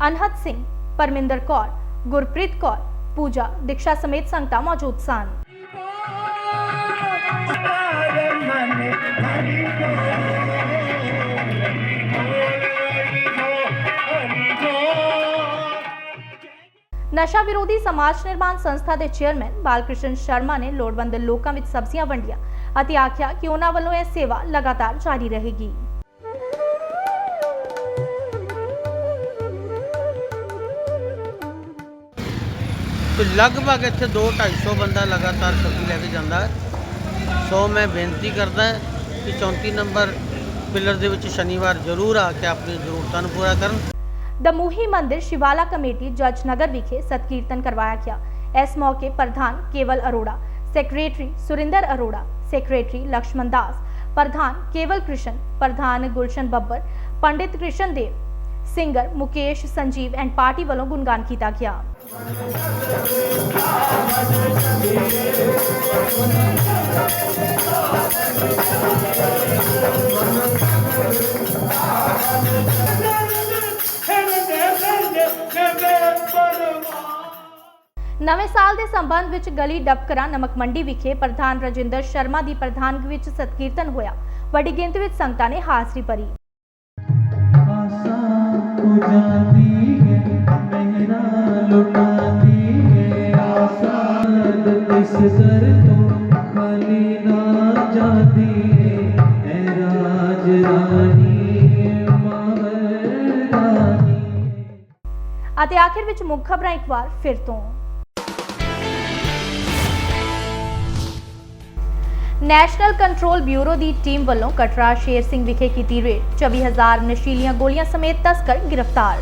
[SPEAKER 1] ਅਨਹਤ ਸਿੰਘ ਪਰਮਿੰਦਰ ਕੌਰ ਗੁਰਪ੍ਰੀਤ ਕੌਰ, ਪੂਜਾ, ਦੀਕਸ਼ਾ ਸਮੇਤ ਸੰਗਤਾਂ ਮੌਜੂਦ ਸਨ। ਨਸ਼ਾ ਵਿਰੋਧੀ ਸਮਾਜ ਨਿਰਮਾਣ ਸੰਸਥਾ ਦੇ ਚੇਅਰਮੈਨ ਬਾਲਕ੍ਰਿਸ਼ਨ ਸ਼ਰਮਾ ਨੇ ਲੋੜਵੰਦ ਲੋਕਾਂ ਵਿੱਚ ਸਬਜ਼ੀਆਂ ਵੰਡੀਆਂ ਅਤੇ ਆਖਿਆ ਕਿ ਉਹਨਾਂ ਵੱਲੋਂ ਇਹ ਸੇਵਾ ਲਗਾਤਾਰ ਜਾਰੀ ਰਹੇਗੀ।
[SPEAKER 19] ਕੋਈ ਲਗਭਗ ਇੱਥੇ 2-250 ਬੰਦਾ ਲਗਾਤਾਰ ਸਬਜ਼ੀ ਲੈ ਕੇ ਜਾਂਦਾ ਸੋ ਮੈਂ ਬੇਨਤੀ ਕਰਦਾ ਕਿ 34 ਨੰਬਰ ਪਿਲਰ ਦੇ ਵਿੱਚ ਸ਼ਨੀਵਾਰ ਜ਼ਰੂਰ ਆ ਕੇ ਆਪਣੀ ਜ਼ਰੂਰਤਾਂ ਨੂੰ ਪੂਰਾ ਕਰਨ
[SPEAKER 1] ਦਮੂਹੀ ਮੰਦਿਰ ਸ਼ਿਵਾਲਾ ਕਮੇਟੀ ਜੱਜ ਨਗਰ ਵਿਖੇ ਸਤਕੀਰਤਨ ਕਰਵਾਇਆ ਗਿਆ ਇਸ ਮੌਕੇ ਪ੍ਰਧਾਨ ਕੇਵਲ ਅਰੋੜਾ ਸੈਕਟਰੀ सुरेंद्र ਅਰੋੜਾ ਸੈਕਟਰੀ ਲక్ష్మణ ਦਾਸ प्रधान केवल कृष्ण प्रधान Gulshan Babbar Pandit Krishan Dev singer Mukesh Sanjeev and party वालों गुणगान किया गया ਨਵੇਂ ਸਾਲ ਦੇ ਸੰਬੰਧ ਵਿੱਚ ਗਲੀ ਡਬਕਰਾ ਨਮਕ ਮੰਡੀ ਵਿਖੇ ਪ੍ਰਧਾਨ ਰਜਿੰਦਰ ਸ਼ਰਮਾ ਦੀ ਪ੍ਰਧਾਨਗੀ ਵਿੱਚ ਸਤਕੀਰਤਨ ਹੋਇਆ। ਵੱਡੀ ਗਿਣਤੀ ਵਿੱਚ ਸੰਗਤਾਂ ਨੇ ਹਾਜ਼ਰੀ ਭਰੀ। ਅਤੇ ਆਖਿਰ ਵਿੱਚ ਮੁੱਖ ਖਬਰਾਂ ਇੱਕ ਵਾਰ ਫਿਰ ਤੋਂ। ਨੈਸ਼ਨਲ ਕੰਟਰੋਲ ਬਿਊਰੋ ਦੀ ਟੀਮ ਵੱਲੋਂ ਕਟਰਾ ਸ਼ੇਰ ਸਿੰਘ ਵਿਖੇ ਕੀਤੀ ਰੇਡ। 24000 ਨਸ਼ੀਲੀਆਂ ਗੋਲੀਆਂ ਸਮੇਤ ਤਸਕਰ ਗ੍ਰਿਫਤਾਰ।